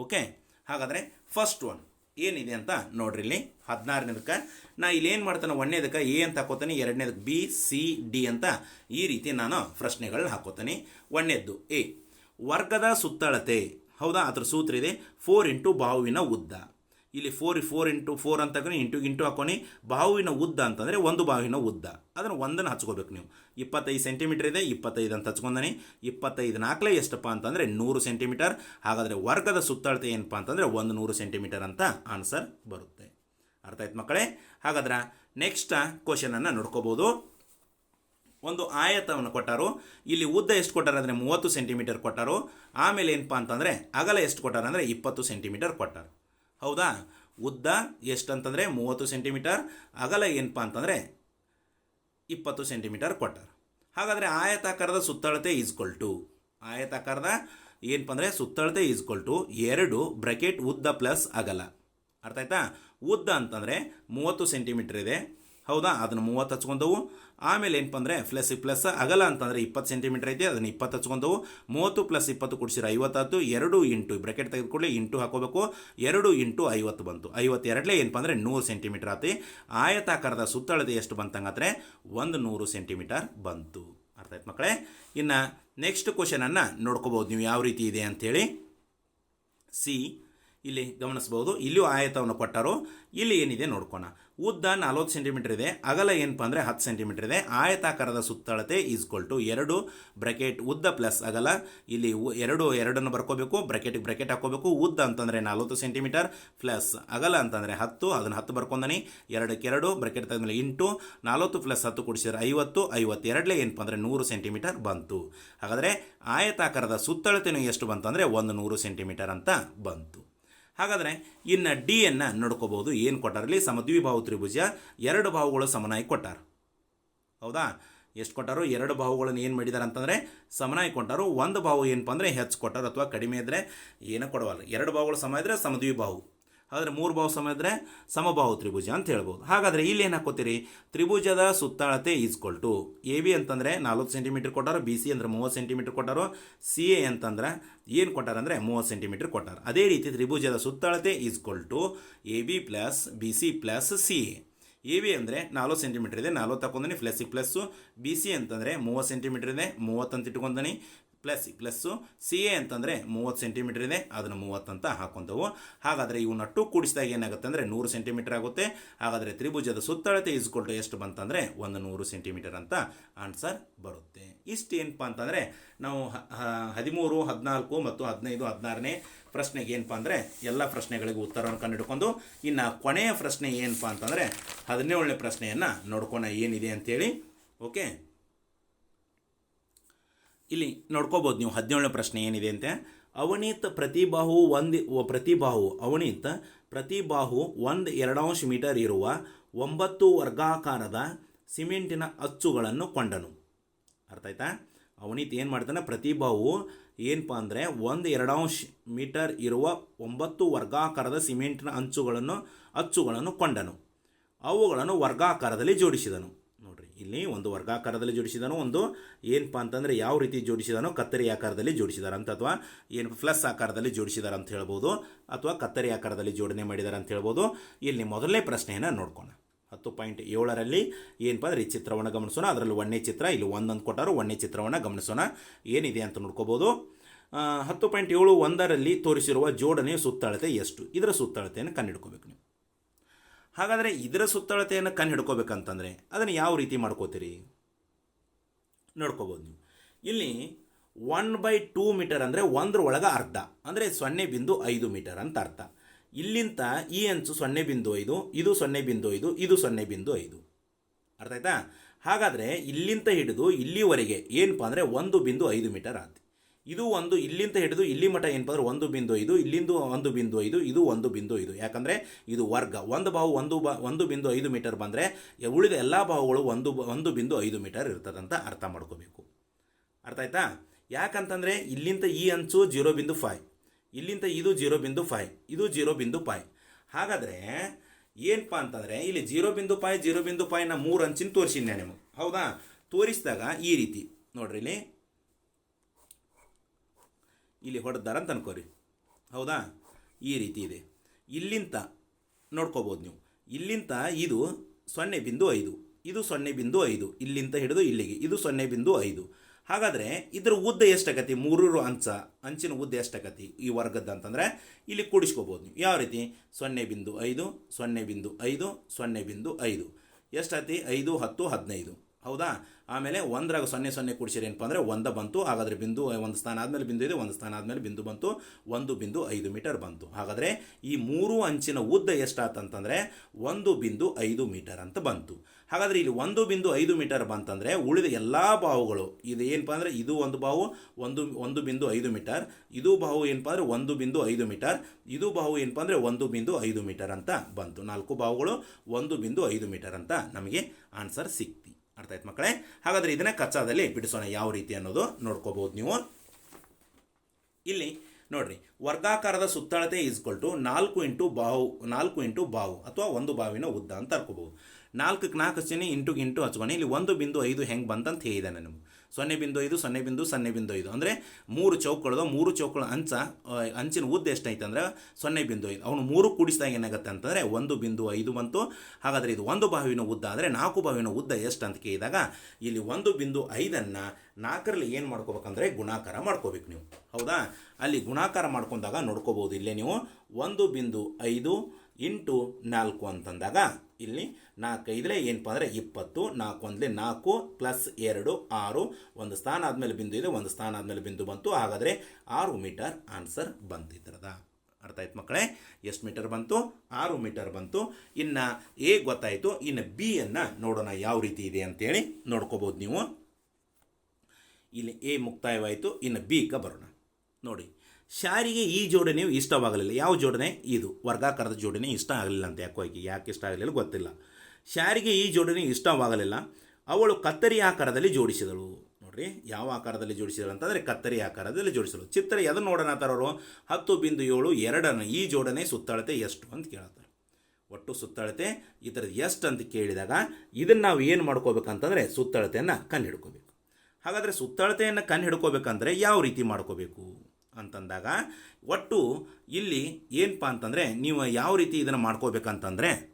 ಓಕೆ ಹಾಗಾದರೆ ಫಸ್ಟ್ ಒನ್ ಏನಿದೆ ಅಂತ ನೋಡ್ರಿ ಇಲ್ಲಿ. ಹದಿನಾರನೇದಕ್ಕೆ ನಾ ಇಲ್ಲಿ ಏನು ಮಾಡ್ತಾನೆ? ಒಂದನೇದಕ್ಕೆ ಎ ಅಂತ ಹಾಕೋತಾನೆ. ಎರಡನೇದಕ್ಕೆ ಬಿ, ಸಿ, ಡಿ ಅಂತ ಈ ರೀತಿ ನಾನು ಪ್ರಶ್ನೆಗಳನ್ನ ಹಾಕೋತಾನೆ. ಒಂದನೇದ್ದು ಎ. ವರ್ಗದ ಸುತ್ತಳತೆ. ಹೌದಾ? ಅದ್ರ ಸೂತ್ರ ಇದೆ. ಫೋರ್ ಇಂಟು ಬಾಹುವಿನ ಉದ್ದ. ಇಲ್ಲಿ ಫೋರ್ ಫೋರ್ ಇಂಟು ಫೋರ್ ಅಂತ ಹಾಕೊಂಡು ಇಂಟು ಇಂಟು ಹಾಕೋನಿ ಬಾಹುವಿನ ಉದ್ದ ಅಂತಂದರೆ ಒಂದು ಬಾವಿನ ಉದ್ದ. ಅದನ್ನು ಒಂದನ್ನು ಹಚ್ಕೋಬೇಕು ನೀವು. ಇಪ್ಪತ್ತೈದು ಸೆಂಟಿಮೀಟರ್ ಇದೆ, ಇಪ್ಪತ್ತೈದು ಅಂತ ಹಚ್ಕೊಂಡಿ ಇಪ್ಪತ್ತೈದು ನಾಲ್ಕಲೇ ಎಷ್ಟಪ್ಪ ಅಂತಂದರೆ ನೂರು ಸೆಂಟಿಮೀಟರ್ ಹಾಗಾದರೆ ವರ್ಗದ ಸುತ್ತಳತೆ ಏನಪ್ಪ ಅಂತಂದರೆ ಒಂದು ನೂರು ಸೆಂಟಿಮೀಟರ್ ಅಂತ ಆನ್ಸರ್ ಬರುತ್ತೆ. ಅರ್ಥ ಆಯ್ತು ಮಕ್ಕಳೇ? ಹಾಗಾದ್ರೆ ನೆಕ್ಸ್ಟ್ ಕ್ವಶನನ್ನು ನೋಡ್ಕೋಬೋದು. ಒಂದು ಆಯತವನ್ನು ಕೊಟ್ಟರು. ಇಲ್ಲಿ ಉದ್ದ ಎಷ್ಟು ಕೊಟ್ಟಾರ ಅಂದರೆ ಮೂವತ್ತು ಸೆಂಟಿಮೀಟರ್ ಕೊಟ್ಟರು. ಆಮೇಲೆ ಏನಪ್ಪ ಅಂತಂದರೆ ಅಗಲ ಎಷ್ಟು ಕೊಟ್ಟಾರ ಅಂದರೆ ಇಪ್ಪತ್ತು ಸೆಂಟಿಮೀಟರ್ ಕೊಟ್ಟಾರು. ಹೌದಾ? ಉದ್ದ ಎಷ್ಟು ಅಂತಂದರೆ ಮೂವತ್ತು ಸೆಂಟಿಮೀಟರ್, ಅಗಲ ಏನಪ್ಪ ಅಂತಂದರೆ ಇಪ್ಪತ್ತು ಸೆಂಟಿಮೀಟರ್ ಕೊಟ್ಟಾರ. ಹಾಗಾದರೆ ಆಯತಾಕಾರದ ಸುತ್ತಳತೆ ಈಸ್ಕೊಲ್ ಟು ಆಯತಾಕಾರದ ಏನಪ್ಪ ಅಂದರೆ ಸುತ್ತಳತೆ ಈಸ್ಕೊಲ್ ಟು ಎರಡು ಬ್ರಕೆಟ್ ಉದ್ದ ಪ್ಲಸ್ ಅಗಲ. ಅರ್ಥ ಆಯ್ತಾ? ಉದ್ದ ಅಂತಂದರೆ ಮೂವತ್ತು ಸೆಂಟಿಮೀಟರ್ ಇದೆ ಹೌದಾ? ಅದನ್ನು ಮೂವತ್ತು ಹಚ್ಕೊಂಡವು. ಆಮೇಲೆ ಏನಪ್ಪ ಅಂದರೆ ಪ್ಲಸ್ ಪ್ಲಸ್ ಅಗಲ ಅಂತಂದರೆ ಇಪ್ಪತ್ತು ಸೆಂಟಿಮೀಟರ್ ಐತೆ, ಅದನ್ನು ಇಪ್ಪತ್ತು ಹಚ್ಕೊಂಡವು. ಮೂವತ್ತು ಪ್ಲಸ್ ಇಪ್ಪತ್ತು ಕೊಡಿಸಿರ ಐವತ್ತಾತು ಎರಡು ಇಂಟು ಬ್ರೆಕೆಟ್ ತೆಗೆದುಕೊಳ್ಳಿ ಇಂಟು ಹಾಕೋಬೇಕು. ಎರಡು ಇಂಟು ಐವತ್ತು ಬಂತು. ಐವತ್ತೆರಡಲೇ ಏನಪ್ಪ ಅಂದರೆ ನೂರು ಸೆಂಟಿಮೀಟರ್ ಆತಿ. ಆಯತಾಕಾರದ ಸುತ್ತಳತೆ ಎಷ್ಟು ಬಂತಂಗಾದ್ರೆ ಒಂದು ನೂರು ಸೆಂಟಿಮೀಟರ್ ಬಂತು. ಅರ್ಥ ಆಯ್ತು ಮಕ್ಕಳೇ ಇನ್ನು ನೆಕ್ಸ್ಟ್ ಕ್ವಶನನ್ನು ನೋಡ್ಕೋಬೋದು ನೀವು ಯಾವ ರೀತಿ ಇದೆ ಅಂಥೇಳಿ ಸಿ, ಇಲ್ಲಿ ಗಮನಿಸ್ಬೋದು. ಇಲ್ಲಿಯೂ ಆಯತವನ್ನು ಕೊಟ್ಟರು. ಇಲ್ಲಿ ಏನಿದೆ ನೋಡ್ಕೋಣ. ಉದ್ದ ನಲ್ವತ್ತು ಸೆಂಟಿಮೀಟರ್ ಇದೆ, ಅಗಲ ಏನಪ್ಪ ಅಂದರೆ ಹತ್ತು ಸೆಂಟಿಮೀಟರ್ ಇದೆ. ಆಯತಾಕಾರದ ಸುತ್ತಳತೆ ಈಸ್ಕೊಲ್ ಟು ಎರಡು, ಬ್ರಕೆಟ್ ಉದ್ದ ಪ್ಲಸ್ ಅಗಲ. ಇಲ್ಲಿ ಎರಡು, ಎರಡನ್ನು ಬರ್ಕೋಬೇಕು ಬ್ರಕೆಟಿಗೆ ಬ್ರಕೆಟ್ ಹಾಕೋಬೇಕು. ಉದ್ದ ಅಂತಂದರೆ ನಲ್ವತ್ತು ಸೆಂಟಿಮೀಟರ್ ಪ್ಲಸ್ ಅಗಲ ಅಂತಂದರೆ ಹತ್ತು, ಅದನ್ನು ಹತ್ತು ಬರ್ಕೊಂಡನಿ. ಎರಡಕ್ಕೆ ಎರಡು, ಬ್ರಕೆಟ್ ತೆಗೆದ್ಮೇಲೆ ಇಂಟು ನಲ್ವತ್ತು ಪ್ಲಸ್ ಹತ್ತು ಕೊಡಿಸಿದ್ರೆ ಐವತ್ತು, ಐವತ್ತೆರಡಲೇ ಏನಪ್ಪ ಅಂದರೆ ನೂರು ಸೆಂಟಿಮೀಟರ್ ಬಂತು. ಹಾಗಾದರೆ ಆಯತಾಕಾರದ ಸುತ್ತಳತೆಯೂ ಎಷ್ಟು ಬಂತಂದರೆ ಒಂದು ನೂರು ಸೆಂಟಿಮೀಟರ್ ಅಂತ ಬಂತು. ಹಾಗಾದರೆ ಇನ್ನು ಡಿ ಅನ್ನು ನೋಡ್ಕೋಬಹುದು. ಏನು ಕೊಟ್ಟಾರಲ್ಲಿ ಸಮದ್ವಿಭಾವು ತ್ರಿಭುಜ, ಎರಡು ಭಾವುಗಳು ಸಮನಾಗಿ ಕೊಟ್ಟಾರ. ಹೌದಾ? ಎಷ್ಟು ಕೊಟ್ಟಾರು? ಎರಡು ಬಾಹುಗಳನ್ನು ಏನು ಮಾಡಿದಾರೆ ಅಂತಂದರೆ, ಸಮನಾಗಿ ಕೊಟ್ಟಾರು. ಒಂದು ಬಾಹು ಏನಪ್ಪ ಅಂದರೆ, ಹೆಚ್ಚು ಕೊಟ್ಟಾರು ಅಥವಾ ಕಡಿಮೆ ಇದ್ದರೆ ಏನೂ ಕೊಡವಲ್ಲ ಎರಡು ಬಾಹುಗಳು ಸಮ ಇದ್ದರೆ ಸಮದ್ವಿಬಾಹು ಆದರೆ ಮೂರು ಬಾಹು ಸಮ ಇದ್ದರೆ ಸಮಬಾಹು ತ್ರಿಭುಜ ಅಂತ ಹೇಳ್ಬೋದು. ಹಾಗಾದರೆ ಇಲ್ಲಿ ಏನು ಹಾಕೋತೀರಿ ತ್ರಿಭುಜದ ಸುತ್ತಾಳತೆ ಈಸ್ಕೊಲ್ ಟು ಎ ಬಿ ಅಂತಂದರೆ ನಲ್ವತ್ತು ಸೆಂಟಿಮೀಟರ್ ಕೊಟ್ಟಾರು ಬಿ ಸಿ ಅಂದರೆ ಮೂವತ್ತು ಸೆಂಟಿಮೀಟರ್ ಕೊಟ್ಟಾರೋ ಸಿ ಎ ಅಂತಂದ್ರೆ ಏನು ಕೊಟ್ಟಾರೆ ಅಂದರೆ ಮೂವತ್ತು ಸೆಂಟಿಮೀಟರ್ ಕೊಟ್ಟಾರ. ಅದೇ ರೀತಿ ತ್ರಿಭುಜದ ಸುತ್ತಳತೆ equal to A B plus B C plus C A A V ಅಂದರೆ ನಾಲ್ಕು ಸೆಂಟಿಮೀಟರ್ ಇದೆ ನಾಲ್ಕು ಪ್ಲಸ್ ಪ್ಲಸ್ಸು ಬಿ ಸಿ ಅಂತಂದರೆ ಮೂವತ್ತು ಸೆಂಟಿಮೀಟರ್ ಇದೆ, ಮೂವತ್ತು ಅಂತ plus plus plus C A ಅಂತಂದರೆ ಮೂವತ್ತು ಸೆಂಟಿಮೀಟರ್ ಇದೆ, ಅದನ್ನು ಮೂವತ್ತಂತ ಹಾಕೊಂತವು. ಹಾಗಾದರೆ ಇವನ್ನಟ್ಟು ನಟ್ಟು ಕೂಡಿಸಿದಾಗ ಏನಾಗುತ್ತೆ ಅಂದರೆ ನೂರು ಸೆಂಟಿಮೀಟರ್ ಆಗುತ್ತೆ. ಹಾಗಾದರೆ ತ್ರಿಭುಜದ ಸುತ್ತಳತೆ ಟು ಎಷ್ಟು ಬಂತಂದರೆ ಒಂದು ನೂರು ಸೆಂಟಿಮೀಟರ್ ಅಂತ ಆನ್ಸರ್ ಬರುತ್ತೆ. ಇಷ್ಟು ಏನಪ್ಪ ಅಂತಂದರೆ ನಾವು ಹದಿಮೂರು, ಹದಿನಾಲ್ಕು ಮತ್ತು ಹದಿನೈದು, ಹದಿನಾರನೇ ಪ್ರಶ್ನೆಗೆ ಏನಪ್ಪ ಅಂದರೆ ಎಲ್ಲ ಪ್ರಶ್ನೆಗಳಿಗೂ ಉತ್ತರವನ್ನು ಕಂಡುಹಿಡ್ಕೊಂಡು, ಇನ್ನು ಕೊನೆಯ ಪ್ರಶ್ನೆ ಏನಪ್ಪ ಅಂತಂದರೆ ಹದಿನೇಳನೇ ಪ್ರಶ್ನೆಯನ್ನು ನೋಡ್ಕೋಣ ಏನಿದೆ ಅಂತೇಳಿ. ಓಕೆ? ಇಲ್ಲಿ ನೋಡ್ಕೋಬೋದು ನೀವು ಹದಿನೇಳನೇ ಪ್ರಶ್ನೆ ಏನಿದೆ ಅಂತೆ. ಅವನೀತ್ ಪ್ರತಿಬಾಹು ಒಂದು ಪ್ರತಿಬಾಹು, ಅವನೀತ್ ಪ್ರತಿಬಾಹು ಒಂದು ಎರಡಂಶ ಮೀಟರ್ ಇರುವ ಒಂಬತ್ತು ವರ್ಗಾಕಾರದ ಸಿಮೆಂಟಿನ ಅಚ್ಚುಗಳನ್ನು ಕೊಂಡನು. ಅರ್ಥ ಆಯ್ತಾ? ಅವನೀತ್ ಏನು ಮಾಡ್ತಾನೆ? ಪ್ರತಿಬಾಹು ಏನಪ್ಪ ಅಂದರೆ ಒಂದು ಎರಡಂಶ ಮೀಟರ್ ಇರುವ ಒಂಬತ್ತು ವರ್ಗಾಕಾರದ ಸಿಮೆಂಟಿನ ಅಂಚುಗಳನ್ನು, ಅಚ್ಚುಗಳನ್ನು ಕೊಂಡನು. ಅವುಗಳನ್ನು ವರ್ಗಾಕಾರದಲ್ಲಿ ಜೋಡಿಸಿದನು. ನೋಡಿರಿ, ಇಲ್ಲಿ ಒಂದು ವರ್ಗಾಕಾರದಲ್ಲಿ ಜೋಡಿಸಿದನು, ಒಂದು ಏನಪ್ಪ ಅಂತಂದರೆ ಯಾವ ರೀತಿ ಜೋಡಿಸಿದನು ಕತ್ತರಿ ಆಕಾರದಲ್ಲಿ ಜೋಡಿಸಿದಾರೆ ಅಂತ ಅಥವಾ ಏನು ಪ್ಲಸ್ ಆಕಾರದಲ್ಲಿ ಜೋಡಿಸಿದಾರೆ ಅಂತ ಹೇಳ್ಬೋದು ಅಥವಾ ಕತ್ತರಿ ಆಕಾರದಲ್ಲಿ ಜೋಡಣೆ ಮಾಡಿದ್ದಾರೆ ಅಂತ ಹೇಳ್ಬೋದು. ಇಲ್ಲಿ ಮೊದಲನೇ ಪ್ರಶ್ನೆಯನ್ನು ನೋಡ್ಕೋಣ. ಹತ್ತು ಪಾಯಿಂಟ್ ಏಳರಲ್ಲಿ ಏನಪ್ಪ ಅಂದರೆ ಈ ಚಿತ್ರವನ್ನು ಗಮನಿಸೋಣ. ಅದರಲ್ಲಿ ಒಂದೇ ಚಿತ್ರ ಇಲ್ಲಿ ಒಂದೊಂದು ಕೊಟ್ಟಾರು ಒಂದನೇ ಚಿತ್ರವನ್ನು ಗಮನಿಸೋಣ. ಏನಿದೆ ಅಂತ ನೋಡ್ಕೋಬೋದು. ಹತ್ತು ಪಾಯಿಂಟ್ ಏಳು ಒಂದರಲ್ಲಿ ತೋರಿಸಿರುವ ಜೋಡಣೆಯ ಸುತ್ತಳತೆ ಎಷ್ಟು? ಇದರ ಸುತ್ತಳತೆಯನ್ನು ಕಂಡುಹಿಡ್ಕೋಬೇಕು ನೀವು. ಹಾಗಾದರೆ ಇದರ ಸುತ್ತಳತೆಯನ್ನು ಕಂಡು ಹಿಡ್ಕೋಬೇಕಂತಂದರೆ ಅದನ್ನು ಯಾವ ರೀತಿ ಮಾಡ್ಕೋತೀರಿ? ನೋಡ್ಕೋಬೋದು ನೀವು. ಇಲ್ಲಿ ಒನ್ ಬೈ ಟೂ ಮೀಟರ್ ಅಂದರೆ ಒಂದರ ಒಳಗೆ ಅರ್ಧ, ಅಂದರೆ ಸೊನ್ನೆ ಬಿಂದು ಐದು ಮೀಟರ್ ಅಂತ ಅರ್ಥ. ಇಲ್ಲಿಂದ ಈ ಅಂಚು ಸೊನ್ನೆ ಬಿಂದು ಐದು, ಇದು ಸೊನ್ನೆ ಬಿಂದು ಐದು, ಇದು ಸೊನ್ನೆ ಬಿಂದು ಐದು. ಅರ್ಥ ಆಯ್ತಾ? ಹಾಗಾದರೆ ಇಲ್ಲಿಂದ ಹಿಡಿದು ಇಲ್ಲಿವರೆಗೆ ಏನಪ್ಪ ಅಂದರೆ ಒಂದು ಬಿಂದು ಐದು ಮೀಟರ್ ಆಯ್ತು ಇದು ಒಂದು ಇಲ್ಲಿಂದ ಹಿಡಿದು ಇಲ್ಲಿ ಮಠ ಏನಪ್ಪ ಅಂದ್ರೆ ಒಂದು ಬಿಂದು ಐದು, ಇಲ್ಲಿಂದ ಒಂದು ಬಿಂದು ಐದು, ಇದು ಒಂದು ಬಿಂದು ಐದು. ಯಾಕಂದರೆ ಇದು ವರ್ಗ. ಒಂದು ಬಾವು ಒಂದು ಬಾ, ಒಂದು ಬಿಂದು ಐದು ಮೀಟರ್ ಬಂದರೆ ಉಳಿದ ಎಲ್ಲ ಬಾಹುಗಳು ಒಂದು ಒಂದು ಬಿಂದು ಐದು ಮೀಟರ್ ಇರ್ತದಂತ ಅರ್ಥ ಮಾಡ್ಕೋಬೇಕು. ಅರ್ಥ ಆಯ್ತಾ? ಯಾಕಂತಂದರೆ ಇಲ್ಲಿಂದ ಈ ಅಂಚು ಜೀರೋ ಬಿಂದು ಫೈವ್. ಇಲ್ಲಿಂದ ಇದು ಜೀರೋ ಬಿಂದು ಫೈ, ಇದು ಜೀರೋ ಬಿಂದು ಪಾಯ್ ಹಾಗಾದರೆ ಏನಪ್ಪ ಅಂತಂದರೆ ಇಲ್ಲಿ ಜೀರೋ ಬಿಂದು ಪಾಯ್ ಜೀರೋ ಬಿಂದು ಪಾಯ್ನ ಮೂರು ಅಂಚಿನ ತೋರಿಸಿದ್ದೆ ನಿಮಗೆ. ಹೌದಾ? ತೋರಿಸಿದಾಗ ಈ ರೀತಿ. ನೋಡ್ರಿ ಇಲ್ಲಿ. ಇಲ್ಲಿ ಹೊಡೆದಾರ ಅಂತ ಅನ್ಕೋರಿ. ಹೌದಾ? ಈ ರೀತಿ ಇದೆ. ಇಲ್ಲಿಂದ ನೋಡ್ಕೋಬೋದು ನೀವು. ಇಲ್ಲಿಂದ ಇದು ಸೊನ್ನೆ ಬಿಂದು ಐದು. ಇದು ಸೊನ್ನೆ ಬಿಂದು ಐದು. ಇಲ್ಲಿಂದ ಹಿಡಿದು ಇಲ್ಲಿಗೆ. ಇದು ಸೊನ್ನೆ ಬಿಂದು ಐದು. ಹಾಗಾದರೆ ಇದರ ಉದ್ದ ಎಷ್ಟಾಗತಿ ಮೂರೂರು ಅಂಚ ಅಂಚಿನ ಉದ್ದ ಎಷ್ಟಾಗತಿ ಈ ವರ್ಗದ ಅಂತಂದರೆ ಇಲ್ಲಿ ಕೂಡಿಸ್ಕೋಬೋದು ನೀವು. ಯಾವ ರೀತಿ? ಸೊನ್ನೆ ಬಿಂದು ಐದು, ಸೊನ್ನೆ ಬಿಂದು ಐದು, ಸೊನ್ನೆ ಬಿಂದು ಐದು. ಎಷ್ಟಾತಿ? ಐದು, ಹತ್ತು, ಹದಿನೈದು. ಹೌದಾ? ಆಮೇಲೆ ಒಂದರಾಗ ಸೊನ್ನೆ ಸೊನ್ನೆ ಕೂಡಿಸಿರಿ ಏನಪ್ಪ ಅಂದರೆ ಒಂದ ಬಂತು, ಹಾಗಾದರೆ ಬಿಂದು ಒಂದು ಸ್ಥಾನ ಆದಮೇಲೆ ಬಿಂದು ಇದೆ, ಒಂದು ಸ್ಥಾನ ಆದಮೇಲೆ ಬಿಂದು ಬಂತು, ಒಂದು ಬಿಂದು ಐದು ಮೀಟರ್ ಬಂತು. ಹಾಗಾದರೆ ಈ ಮೂರು ಅಂಚಿನ ಉದ್ದ ಎಷ್ಟಾತಂತಂದರೆ ಒಂದು ಬಿಂದು ಐದು ಮೀಟರ್ ಅಂತ ಬಂತು. ಹಾಗಾದರೆ ಇಲ್ಲಿ ಒಂದು ಬಿಂದು ಐದು ಮೀಟರ್ ಬಂತಂದರೆ ಉಳಿದ ಎಲ್ಲ ಬಾಹುಗಳು, ಇದು ಏನಪ್ಪ ಅಂದರೆ ಇದು ಒಂದು ಬಾವು ಒಂದು ಒಂದು ಬಿಂದು ಐದು ಮೀಟರ್, ಇದು ಬಾವು ಏನಪ್ಪ ಅಂದರೆ ಒಂದು ಬಿಂದು ಐದು ಮೀಟರ್, ಇದು ಬಾವು ಏನಪ್ಪ ಅಂದರೆ ಒಂದು ಬಿಂದು ಐದು ಮೀಟರ್ ಅಂತ ಬಂತು. ನಾಲ್ಕು ಬಾಹುಗಳು ಒಂದು ಬಿಂದು ಐದು ಮೀಟರ್ ಅಂತ ನಮಗೆ ಆನ್ಸರ್ ಸಿಕ್ತಿ. ಅರ್ಥ ಆಯ್ತು ಮಕ್ಕಳೇ? ಹಾಗಾದರೆ ಇದನ್ನ ಕಚ್ಚಾದಲ್ಲಿ ಬಿಡಿಸೋಣ. ಯಾವ ರೀತಿ ಅನ್ನೋದು ನೋಡ್ಕೋಬಹುದು ನೀವು. ಇಲ್ಲಿ ನೋಡ್ರಿ, ವರ್ಗಾಕಾರದ ಸುತ್ತಳತೆ ಈಸ್ಕೊಲ್ ಟು ನಾಲ್ಕು ಇಂಟು ಬಾವು, ನಾಲ್ಕು ಇಂಟು ಬಾವು ಅಥವಾ ಒಂದು ಬಾವಿನ ಉದ್ದ ಅಂತ ಅರ್ಕೋಬಹುದು. ನಾಲ್ಕು ನಾಲ್ಕು ಹಚ್ಚಿನಿ ಇಂಟು ಇಂಟು ಹಚ್ಕೊಂಡು ಇಲ್ಲಿ ಒಂದು ಬಿಂದು ಐದು ಹೆಂಗೆ ಬಂತಂತ ಹೇಳಿದ್ದಾನೆ ನಮಗೆ. ಸೊನ್ನೆ ಬಿಂದು ಐದು, ಸೊನ್ನೆ ಬಿಂದು ಸೊನ್ನೆ ಬಿಂದು ಐದು. ಅಂದರೆ ಮೂರು ಚೌಕಗಳದ ಮೂರು ಚೌಕಗಳ ಅಂಚ ಅಂಚಿನ ಉದ್ದ ಎಷ್ಟೈತೆ ಅಂದರೆ ಸೊನ್ನೆ ಬಿಂದು ಐದು. ಅವನು ಮೂರು ಕೂಡಿಸಿದಾಗ ಏನಾಗುತ್ತೆ ಅಂತಂದರೆ ಒಂದು ಬಿಂದು ಐದು ಬಂತು. ಹಾಗಾದರೆ ಇದು ಒಂದು ಬಾವಿನ ಉದ್ದ ಆದರೆ ನಾಲ್ಕು ಬಾವಿನ ಉದ್ದ ಎಷ್ಟು ಅಂತ ಕೇಳಿದಾಗ ಇಲ್ಲಿ ಒಂದು ಬಿಂದು ಐದನ್ನು ನಾಲ್ಕರಲ್ಲಿ ಏನು ಮಾಡ್ಕೋಬೇಕಂದ್ರೆ ಗುಣಾಕಾರ ಮಾಡ್ಕೋಬೇಕು ನೀವು. ಹೌದಾ? ಅಲ್ಲಿ ಗುಣಾಕಾರ ಮಾಡ್ಕೊಂಡಾಗ ನೋಡ್ಕೋಬೋದು ಇಲ್ಲೇ ನೀವು ಒಂದು ಬಿಂದು ಐದು ಇಂಟು ನಾಲ್ಕು ಅಂತಂದಾಗ ಇಲ್ಲಿ ನಾಲ್ಕೈದಲೇ ಏನಪ್ಪ ಅಂದರೆ ಇಪ್ಪತ್ತು, ನಾಲ್ಕು ಒಂದಲೇ ನಾಲ್ಕು, ಪ್ಲಸ್ ಎರಡು, ಆರು. ಒಂದು ಸ್ಥಾನ ಆದಮೇಲೆ ಬಿಂದು ಇದೆ, ಒಂದು ಸ್ಥಾನ ಆದಮೇಲೆ ಬಿಂದು ಬಂತು. ಹಾಗಾದರೆ ಆರು ಮೀಟರ್ ಆನ್ಸರ್ ಬಂತಿದ್ರದ ಅರ್ಥ ಆಯ್ತು ಮಕ್ಕಳೇ? ಎಷ್ಟು ಮೀಟರ್ ಬಂತು? ಆರು ಮೀಟರ್ ಬಂತು. ಇನ್ನು ಎ ಗೊತ್ತಾಯಿತು. ಇನ್ನು ಬಿಯನ್ನು ನೋಡೋಣ ಯಾವ ರೀತಿ ಇದೆ ಅಂತೇಳಿ ನೋಡ್ಕೋಬೋದು ನೀವು. ಇಲ್ಲಿ ಎ ಮುಕ್ತಾಯವಾಯಿತು. ಇನ್ನು ಬಿ ಕ ಬರೋಣ. ನೋಡಿ. ಶಾರಿಗೆ ಈ ಜೋಡಣೆಯು ಇಷ್ಟವಾಗಲಿಲ್ಲ. ಯಾವ ಜೋಡಣೆ? ಇದು. ವರ್ಗಾಕಾರದ ಜೋಡಣೆ ಇಷ್ಟ ಆಗಲಿಲ್ಲ ಅಂತ ಯಾಕೋ ಆಕೆ ಯಾಕೆ ಇಷ್ಟ ಆಗಲಿಲ್ಲ ಗೊತ್ತಿಲ್ಲ. ಶಾರಿಗೆ ಈ ಜೋಡಣೆ ಇಷ್ಟವಾಗಲಿಲ್ಲ. ಅವಳು ಕತ್ತರಿ ಆಕಾರದಲ್ಲಿ ಜೋಡಿಸಿದಳು. ನೋಡ್ರಿ, ಯಾವ ಆಕಾರದಲ್ಲಿ ಜೋಡಿಸಿದಳು ಅಂತಂದರೆ ಕತ್ತರಿ ಆಕಾರದಲ್ಲಿ ಜೋಡಿಸಿದಳು. ಚಿತ್ರ ಎದನ್ನು ನೋಡೋಣ ಅವರು? ಹತ್ತು ಬಿಂದು ಏಳು ಎರಡನ್ನು ಈ ಜೋಡಣೆ ಸುತ್ತಳತೆ ಎಷ್ಟು ಅಂತ ಕೇಳ್ತಾರೆ. ಒಟ್ಟು ಸುತ್ತಳತೆ, ಈ ಥರದ್ದು ಎಷ್ಟು ಅಂತ ಕೇಳಿದಾಗ ಇದನ್ನು ನಾವು ಏನು ಮಾಡ್ಕೋಬೇಕಂತಂದರೆ ಸುತ್ತಳತೆಯನ್ನು ಕಣ್ಣು ಹಿಡ್ಕೋಬೇಕು. ಹಾಗಾದರೆ ಸುತ್ತಳತೆಯನ್ನು ಕಣ್ಣು ಹಿಡ್ಕೋಬೇಕಂದ್ರೆ ಯಾವ ರೀತಿ ಮಾಡ್ಕೋಬೇಕು? ಅಂತಂದಾಗ ಒಟ್ಟು ಇಲ್ಲಿ ಏನಪ್ಪ ಅಂತಂದರೆ ನೀವು ಯಾವ ರೀತಿ ಇದನ್ನು ಮಾಡ್ಕೋಬೇಕಂತಂದರೆ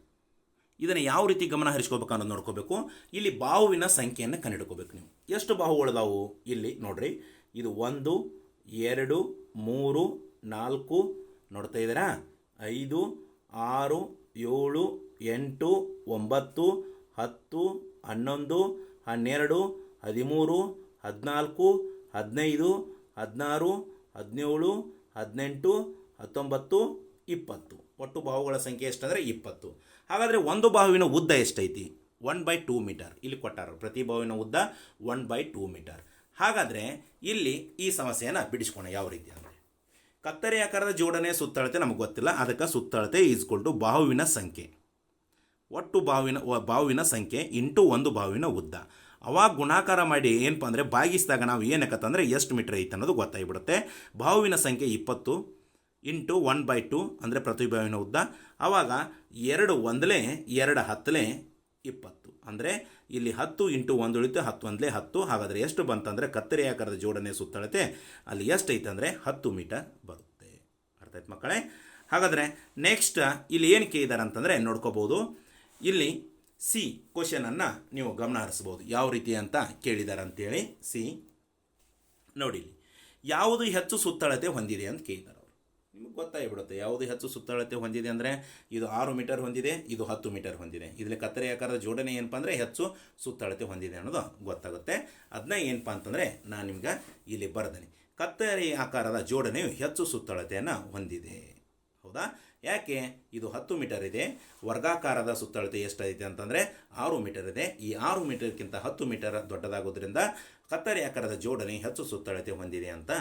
ಇದನ್ನು ಯಾವ ರೀತಿ ಗಮನ ಹರಿಸ್ಕೋಬೇಕು ಅನ್ನೋದು ನೋಡ್ಕೋಬೇಕು. ಇಲ್ಲಿ ಬಾಹುವಿನ ಸಂಖ್ಯೆಯನ್ನು ಕಂಡುಹಿಡ್ಕೋಬೇಕು ನೀವು. ಎಷ್ಟು ಬಾಹುಗಳದಾವು ಇಲ್ಲಿ ನೋಡ್ರಿ. ಇದು ಒಂದು, ಎರಡು, ಮೂರು, ನಾಲ್ಕು, ನೋಡ್ತಾ ಇದ್ದೀರಾ? ಐದು, ಆರು, ಏಳು, ಎಂಟು, ಒಂಬತ್ತು, ಹತ್ತು, ಹನ್ನೊಂದು, ಹನ್ನೆರಡು, ಹದಿಮೂರು, ಹದಿನಾಲ್ಕು, ಹದಿನೈದು, ಹದಿನಾರು ಹದಿನೇಳು, ಹದಿನೆಂಟು, ಹತ್ತೊಂಬತ್ತು, ಇಪ್ಪತ್ತು. ಒಟ್ಟು ಬಾಹುಗಳ ಸಂಖ್ಯೆ ಎಷ್ಟಂದರೆ ಇಪ್ಪತ್ತು. ಹಾಗಾದರೆ ಒಂದು ಬಾಹುವಿನ ಉದ್ದ ಎಷ್ಟೈತಿ? ಒನ್ ಬೈ ಟೂ ಮೀಟರ್ ಇಲ್ಲಿ ಕೊಟ್ಟಾರ. ಪ್ರತಿ ಬಾಹುವಿನ ಉದ್ದ ಒನ್ ಬೈ ಟೂ ಮೀಟರ್ ಹಾಗಾದರೆ ಇಲ್ಲಿ ಈ ಸಮಸ್ಯೆಯನ್ನು ಬಿಡಿಸ್ಕೋಣ. ಯಾವ ರೀತಿ ಅಂದರೆ? ಕತ್ತರಿ ಆಕಾರದ ಜೋಡಣೆ ಸುತ್ತಳತೆ ನಮಗೆ ಗೊತ್ತಿಲ್ಲ. ಅದಕ್ಕೆ ಸುತ್ತಳತೆ ಈಸ್ಕೊಂಡು ಬಾಹುವಿನ ಸಂಖ್ಯೆ. ಒಟ್ಟು ಬಾವಿನ ಬಾವಿನ ಸಂಖ್ಯೆ ಇಂಟು ಒಂದು ಬಾವಿನ ಉದ್ದ. ಅವಾಗ ಗುಣಾಕಾರ ಮಾಡಿ ಏನಪ್ಪ ಅಂದರೆ ಬಾಗಿಸಿದಾಗ ನಾವು ಏನಕ್ಕತ್ತಂದರೆ ಎಷ್ಟು ಮೀಟ್ರ್ ಐತೆ ಅನ್ನೋದು ಗೊತ್ತಾಗಿಬಿಡುತ್ತೆ. ಬಾಹುವಿನ ಸಂಖ್ಯೆ ಇಪ್ಪತ್ತು ಇಂಟು ಒನ್ ಬೈ ಟು ಅಂದರೆ ಪ್ರತಿಭಾವಿನ ಉದ್ದ. ಆವಾಗ ಎರಡು ಒಂದಲೇ ಎರಡು ಹತ್ತಲೇ ಇಪ್ಪತ್ತು. ಅಂದರೆ ಇಲ್ಲಿ ಹತ್ತು ಇಂಟು ಒಂದು ಉಳಿತು ಹತ್ತು ಒಂದಲೇ ಹತ್ತು. ಹಾಗಾದರೆ ಎಷ್ಟು ಬಂತಂದರೆ ಕತ್ತರಿ ಆಕಾರದ ಜೋಡಣೆ ಸುತ್ತಳತೆ ಅಲ್ಲಿ ಎಷ್ಟು ಐತೆ ಅಂದರೆ ಹತ್ತು ಮೀಟರ್ ಬರುತ್ತೆ. ಅರ್ಥ ಆಯ್ತು ಮಕ್ಕಳೇ? ಹಾಗಾದರೆ ನೆಕ್ಸ್ಟ್ ಇಲ್ಲಿ ಏನು ಕೇಳಿದಾರೆ ಅಂತಂದರೆ ನೋಡ್ಕೋಬೋದು. ಇಲ್ಲಿ ಸಿ ಕ್ವಶನನ್ನು ನೀವು ಗಮನ ಹರಿಸ್ಬೋದು. ಯಾವ ರೀತಿ ಅಂತ ಕೇಳಿದ್ದಾರೆ ಅಂತೇಳಿ ಸಿ. ನೋಡಿ ಯಾವುದು ಹೆಚ್ಚು ಸುತ್ತಳತೆ ಹೊಂದಿದೆ ಅಂತ ಕೇಳಿದ್ದಾರೆ ಅವರು. ನಿಮಗೆ ಗೊತ್ತಾಗಿಬಿಡುತ್ತೆ. ಯಾವುದು ಹೆಚ್ಚು ಸುತ್ತಳತೆ ಹೊಂದಿದೆ ಅಂದರೆ ಇದು ಆರು ಮೀಟರ್ ಹೊಂದಿದೆ, ಇದು ಹತ್ತು ಮೀಟರ್ ಹೊಂದಿದೆ. ಇದರಲ್ಲಿ ಕತ್ತರಿ ಆಕಾರದ ಜೋಡಣೆ ಏನಪ್ಪ ಅಂದರೆ ಹೆಚ್ಚು ಸುತ್ತಳತೆ ಹೊಂದಿದೆ ಅನ್ನೋದು ಗೊತ್ತಾಗುತ್ತೆ. ಅದನ್ನ ಏನಪ್ಪ ಅಂತಂದರೆ ನಾನು ನಿಮ್ಗೆ ಇಲ್ಲಿ ಬರೆದೇನೆ. ಕತ್ತರಿ ಆಕಾರದ ಜೋಡಣೆಯು ಹೆಚ್ಚು ಸುತ್ತಳತೆಯನ್ನು ಹೊಂದಿದೆ. ಹೌದಾ? ಯಾಕೆ ಇದು ಹತ್ತು ಮೀಟರ್ ಇದೆ? ವರ್ಗಾಕಾರದ ಸುತ್ತಳತೆ ಎಷ್ಟೈತೆ ಅಂತಂದರೆ ಆರು ಮೀಟರ್ ಇದೆ. ಈ ಆರು ಮೀಟರ್ಗಿಂತ ಹತ್ತು ಮೀಟರ್ ದೊಡ್ಡದಾಗೋದ್ರಿಂದ ಕತ್ತರಿ ಆಕಾರದ ಜೋಡಣೆ ಹೆಚ್ಚು ಸುತ್ತಳತೆ ಹೊಂದಿದೆ ಅಂತ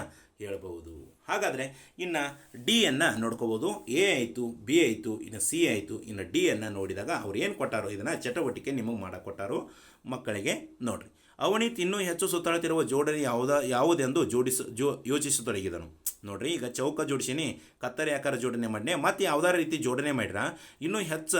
ಹೇಳಬಹುದು. ಹಾಗಾದರೆ ಇನ್ನು ಡಿ ಅನ್ನು ನೋಡ್ಕೋಬೋದು. ಎ ಆಯಿತು ಬಿ ಆಯಿತು, ಇನ್ನು ಸಿ ಆಯಿತು, ಇನ್ನು ಡಿ ಅನ್ನು ನೋಡಿದಾಗ ಅವ್ರು ಏನು ಕೊಟ್ಟಾರೋ ಇದನ್ನು ಚಟುವಟಿಕೆ ನಿಮಗೆ ಮಾಡಿಕೊಟ್ಟಾರೋ ಕೊಟ್ಟಾರೋ ಮಕ್ಕಳಿಗೆ ನೋಡಿರಿ. ಅವನಿತ್ ಇನ್ನೂ ಹೆಚ್ಚು ಸುತ್ತಳತಿರುವ ಜೋಡಣೆ ಯಾವುದ, ಯಾವುದೆಂದು ಜೋಡಿಸ, ಜೋ ಯೋಚಿಸತೊಡಗಿದನು ನೋಡ್ರಿ, ಈಗ ಚೌಕ ಜೋಡಿಸೀನಿ, ಕತ್ತರಿ ಆಕಾರ ಜೋಡಣೆ ಮಾಡಿನೆ. ಮತ್ತು ಯಾವುದಾರ ರೀತಿ ಜೋಡಣೆ ಮಾಡ್ರ, ಇನ್ನೂ ಹೆಚ್ಚ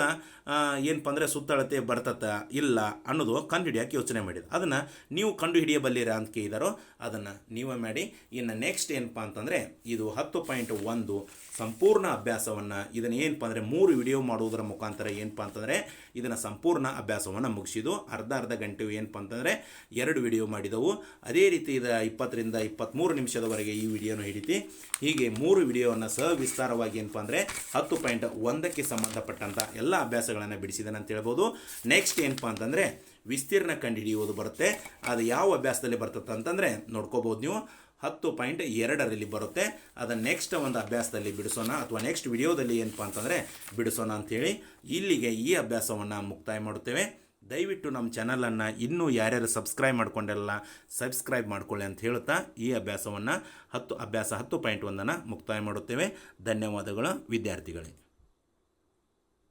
ಏನಪ್ಪ ಅಂದರೆ ಸುತ್ತಳತೆ ಬರ್ತತ, ಇಲ್ಲ ಅನ್ನೋದು ಕಂಡು ಹಿಡಿಯೋಕೆ ಯೋಚನೆ ಮಾಡಿದ್ರು ಅದನ್ನು ನೀವು ಕಂಡು ಹಿಡಿಯಬಲ್ಲಿರ ಅಂತ ಕೇಳಿದಾರೋ, ಅದನ್ನು ನೀವೇ ಮಾಡಿ. ಇನ್ನು ನೆಕ್ಸ್ಟ್ ಏನಪ್ಪ ಅಂತಂದರೆ, ಇದು ಹತ್ತು ಪಾಯಿಂಟ್ ಒಂದು ಸಂಪೂರ್ಣ ಅಭ್ಯಾಸವನ್ನು, ಇದನ್ನು ಏನಪ್ಪ ಅಂದರೆ ಮೂರು ವಿಡಿಯೋ ಮಾಡುವುದರ ಮುಖಾಂತರ ಏನಪ್ಪ ಅಂತಂದರೆ, ಇದನ್ನು ಸಂಪೂರ್ಣ ಅಭ್ಯಾಸವನ್ನು ಮುಗಿಸಿದ್ದು. ಅರ್ಧ ಅರ್ಧ ಗಂಟೆ ಏನಪ್ಪ ಅಂತಂದರೆ, ಎರಡು ವಿಡಿಯೋ ಮಾಡಿದವು. ಅದೇ ರೀತಿ ಇದು ಇಪ್ಪತ್ತರಿಂದ ಇಪ್ಪತ್ತ್ಮೂರು ನಿಮಿಷದವರೆಗೆ ಈ ವಿಡಿಯೋನ ಹಿಡಿತಿ. ಹೀಗೆ ಮೂರು ವಿಡಿಯೋವನ್ನು ಸಹ ವಿಸ್ತಾರವಾಗಿ ಏನಪ್ಪ ಅಂದರೆ ಹತ್ತು ಪಾಯಿಂಟ್ ಒಂದಕ್ಕೆ ಸಂಬಂಧಪಟ್ಟಂಥ ಎಲ್ಲ ಅಭ್ಯಾಸಗಳನ್ನು ಬಿಡಿಸಿದ್ದಾನೆ ಅಂತ ಹೇಳ್ಬೋದು. ನೆಕ್ಸ್ಟ್ ಏನಪ್ಪ ಅಂತಂದರೆ ವಿಸ್ತೀರ್ಣ ಕಂಡುಹಿಡಿಯುವುದು ಬರುತ್ತೆ. ಅದು ಯಾವ ಅಭ್ಯಾಸದಲ್ಲಿ ಬರ್ತದೆ ಅಂತಂದರೆ ನೋಡ್ಕೋಬೋದು ನೀವು. ಹತ್ತು ಪಾಯಿಂಟ್ ಎರಡರಲ್ಲಿ ಬರುತ್ತೆ. ಅದನ್ನು ನೆಕ್ಸ್ಟ್ ಒಂದು ಅಭ್ಯಾಸದಲ್ಲಿ ಬಿಡಿಸೋಣ ಅಥವಾ ನೆಕ್ಸ್ಟ್ ವಿಡಿಯೋದಲ್ಲಿ ಏನಪ್ಪ ಅಂತಂದರೆ ಬಿಡಿಸೋಣ ಅಂಥೇಳಿ ಇಲ್ಲಿಗೆ ಈ ಅಭ್ಯಾಸವನ್ನು ಮುಕ್ತಾಯ ಮಾಡುತ್ತೇವೆ. ದಯವಿಟ್ಟು ನಮ್ಮ ಚಾನಲನ್ನು ಇನ್ನೂ ಯಾರ್ಯಾರು ಸಬ್ಸ್ಕ್ರೈಬ್ ಮಾಡ್ಕೊಂಡೆಲ್ಲ, ಸಬ್ಸ್ಕ್ರೈಬ್ ಮಾಡ್ಕೊಳ್ಳಿ ಅಂತ ಹೇಳ್ತಾ ಈ ಅಭ್ಯಾಸವನ್ನು ಹತ್ತು, ಅಭ್ಯಾಸ ಹತ್ತು ಪಾಯಿಂಟ್ ಒಂದನ್ನು ಮುಕ್ತಾಯ ಮಾಡುತ್ತೇವೆ. ಧನ್ಯವಾದಗಳು ವಿದ್ಯಾರ್ಥಿಗಳೇ.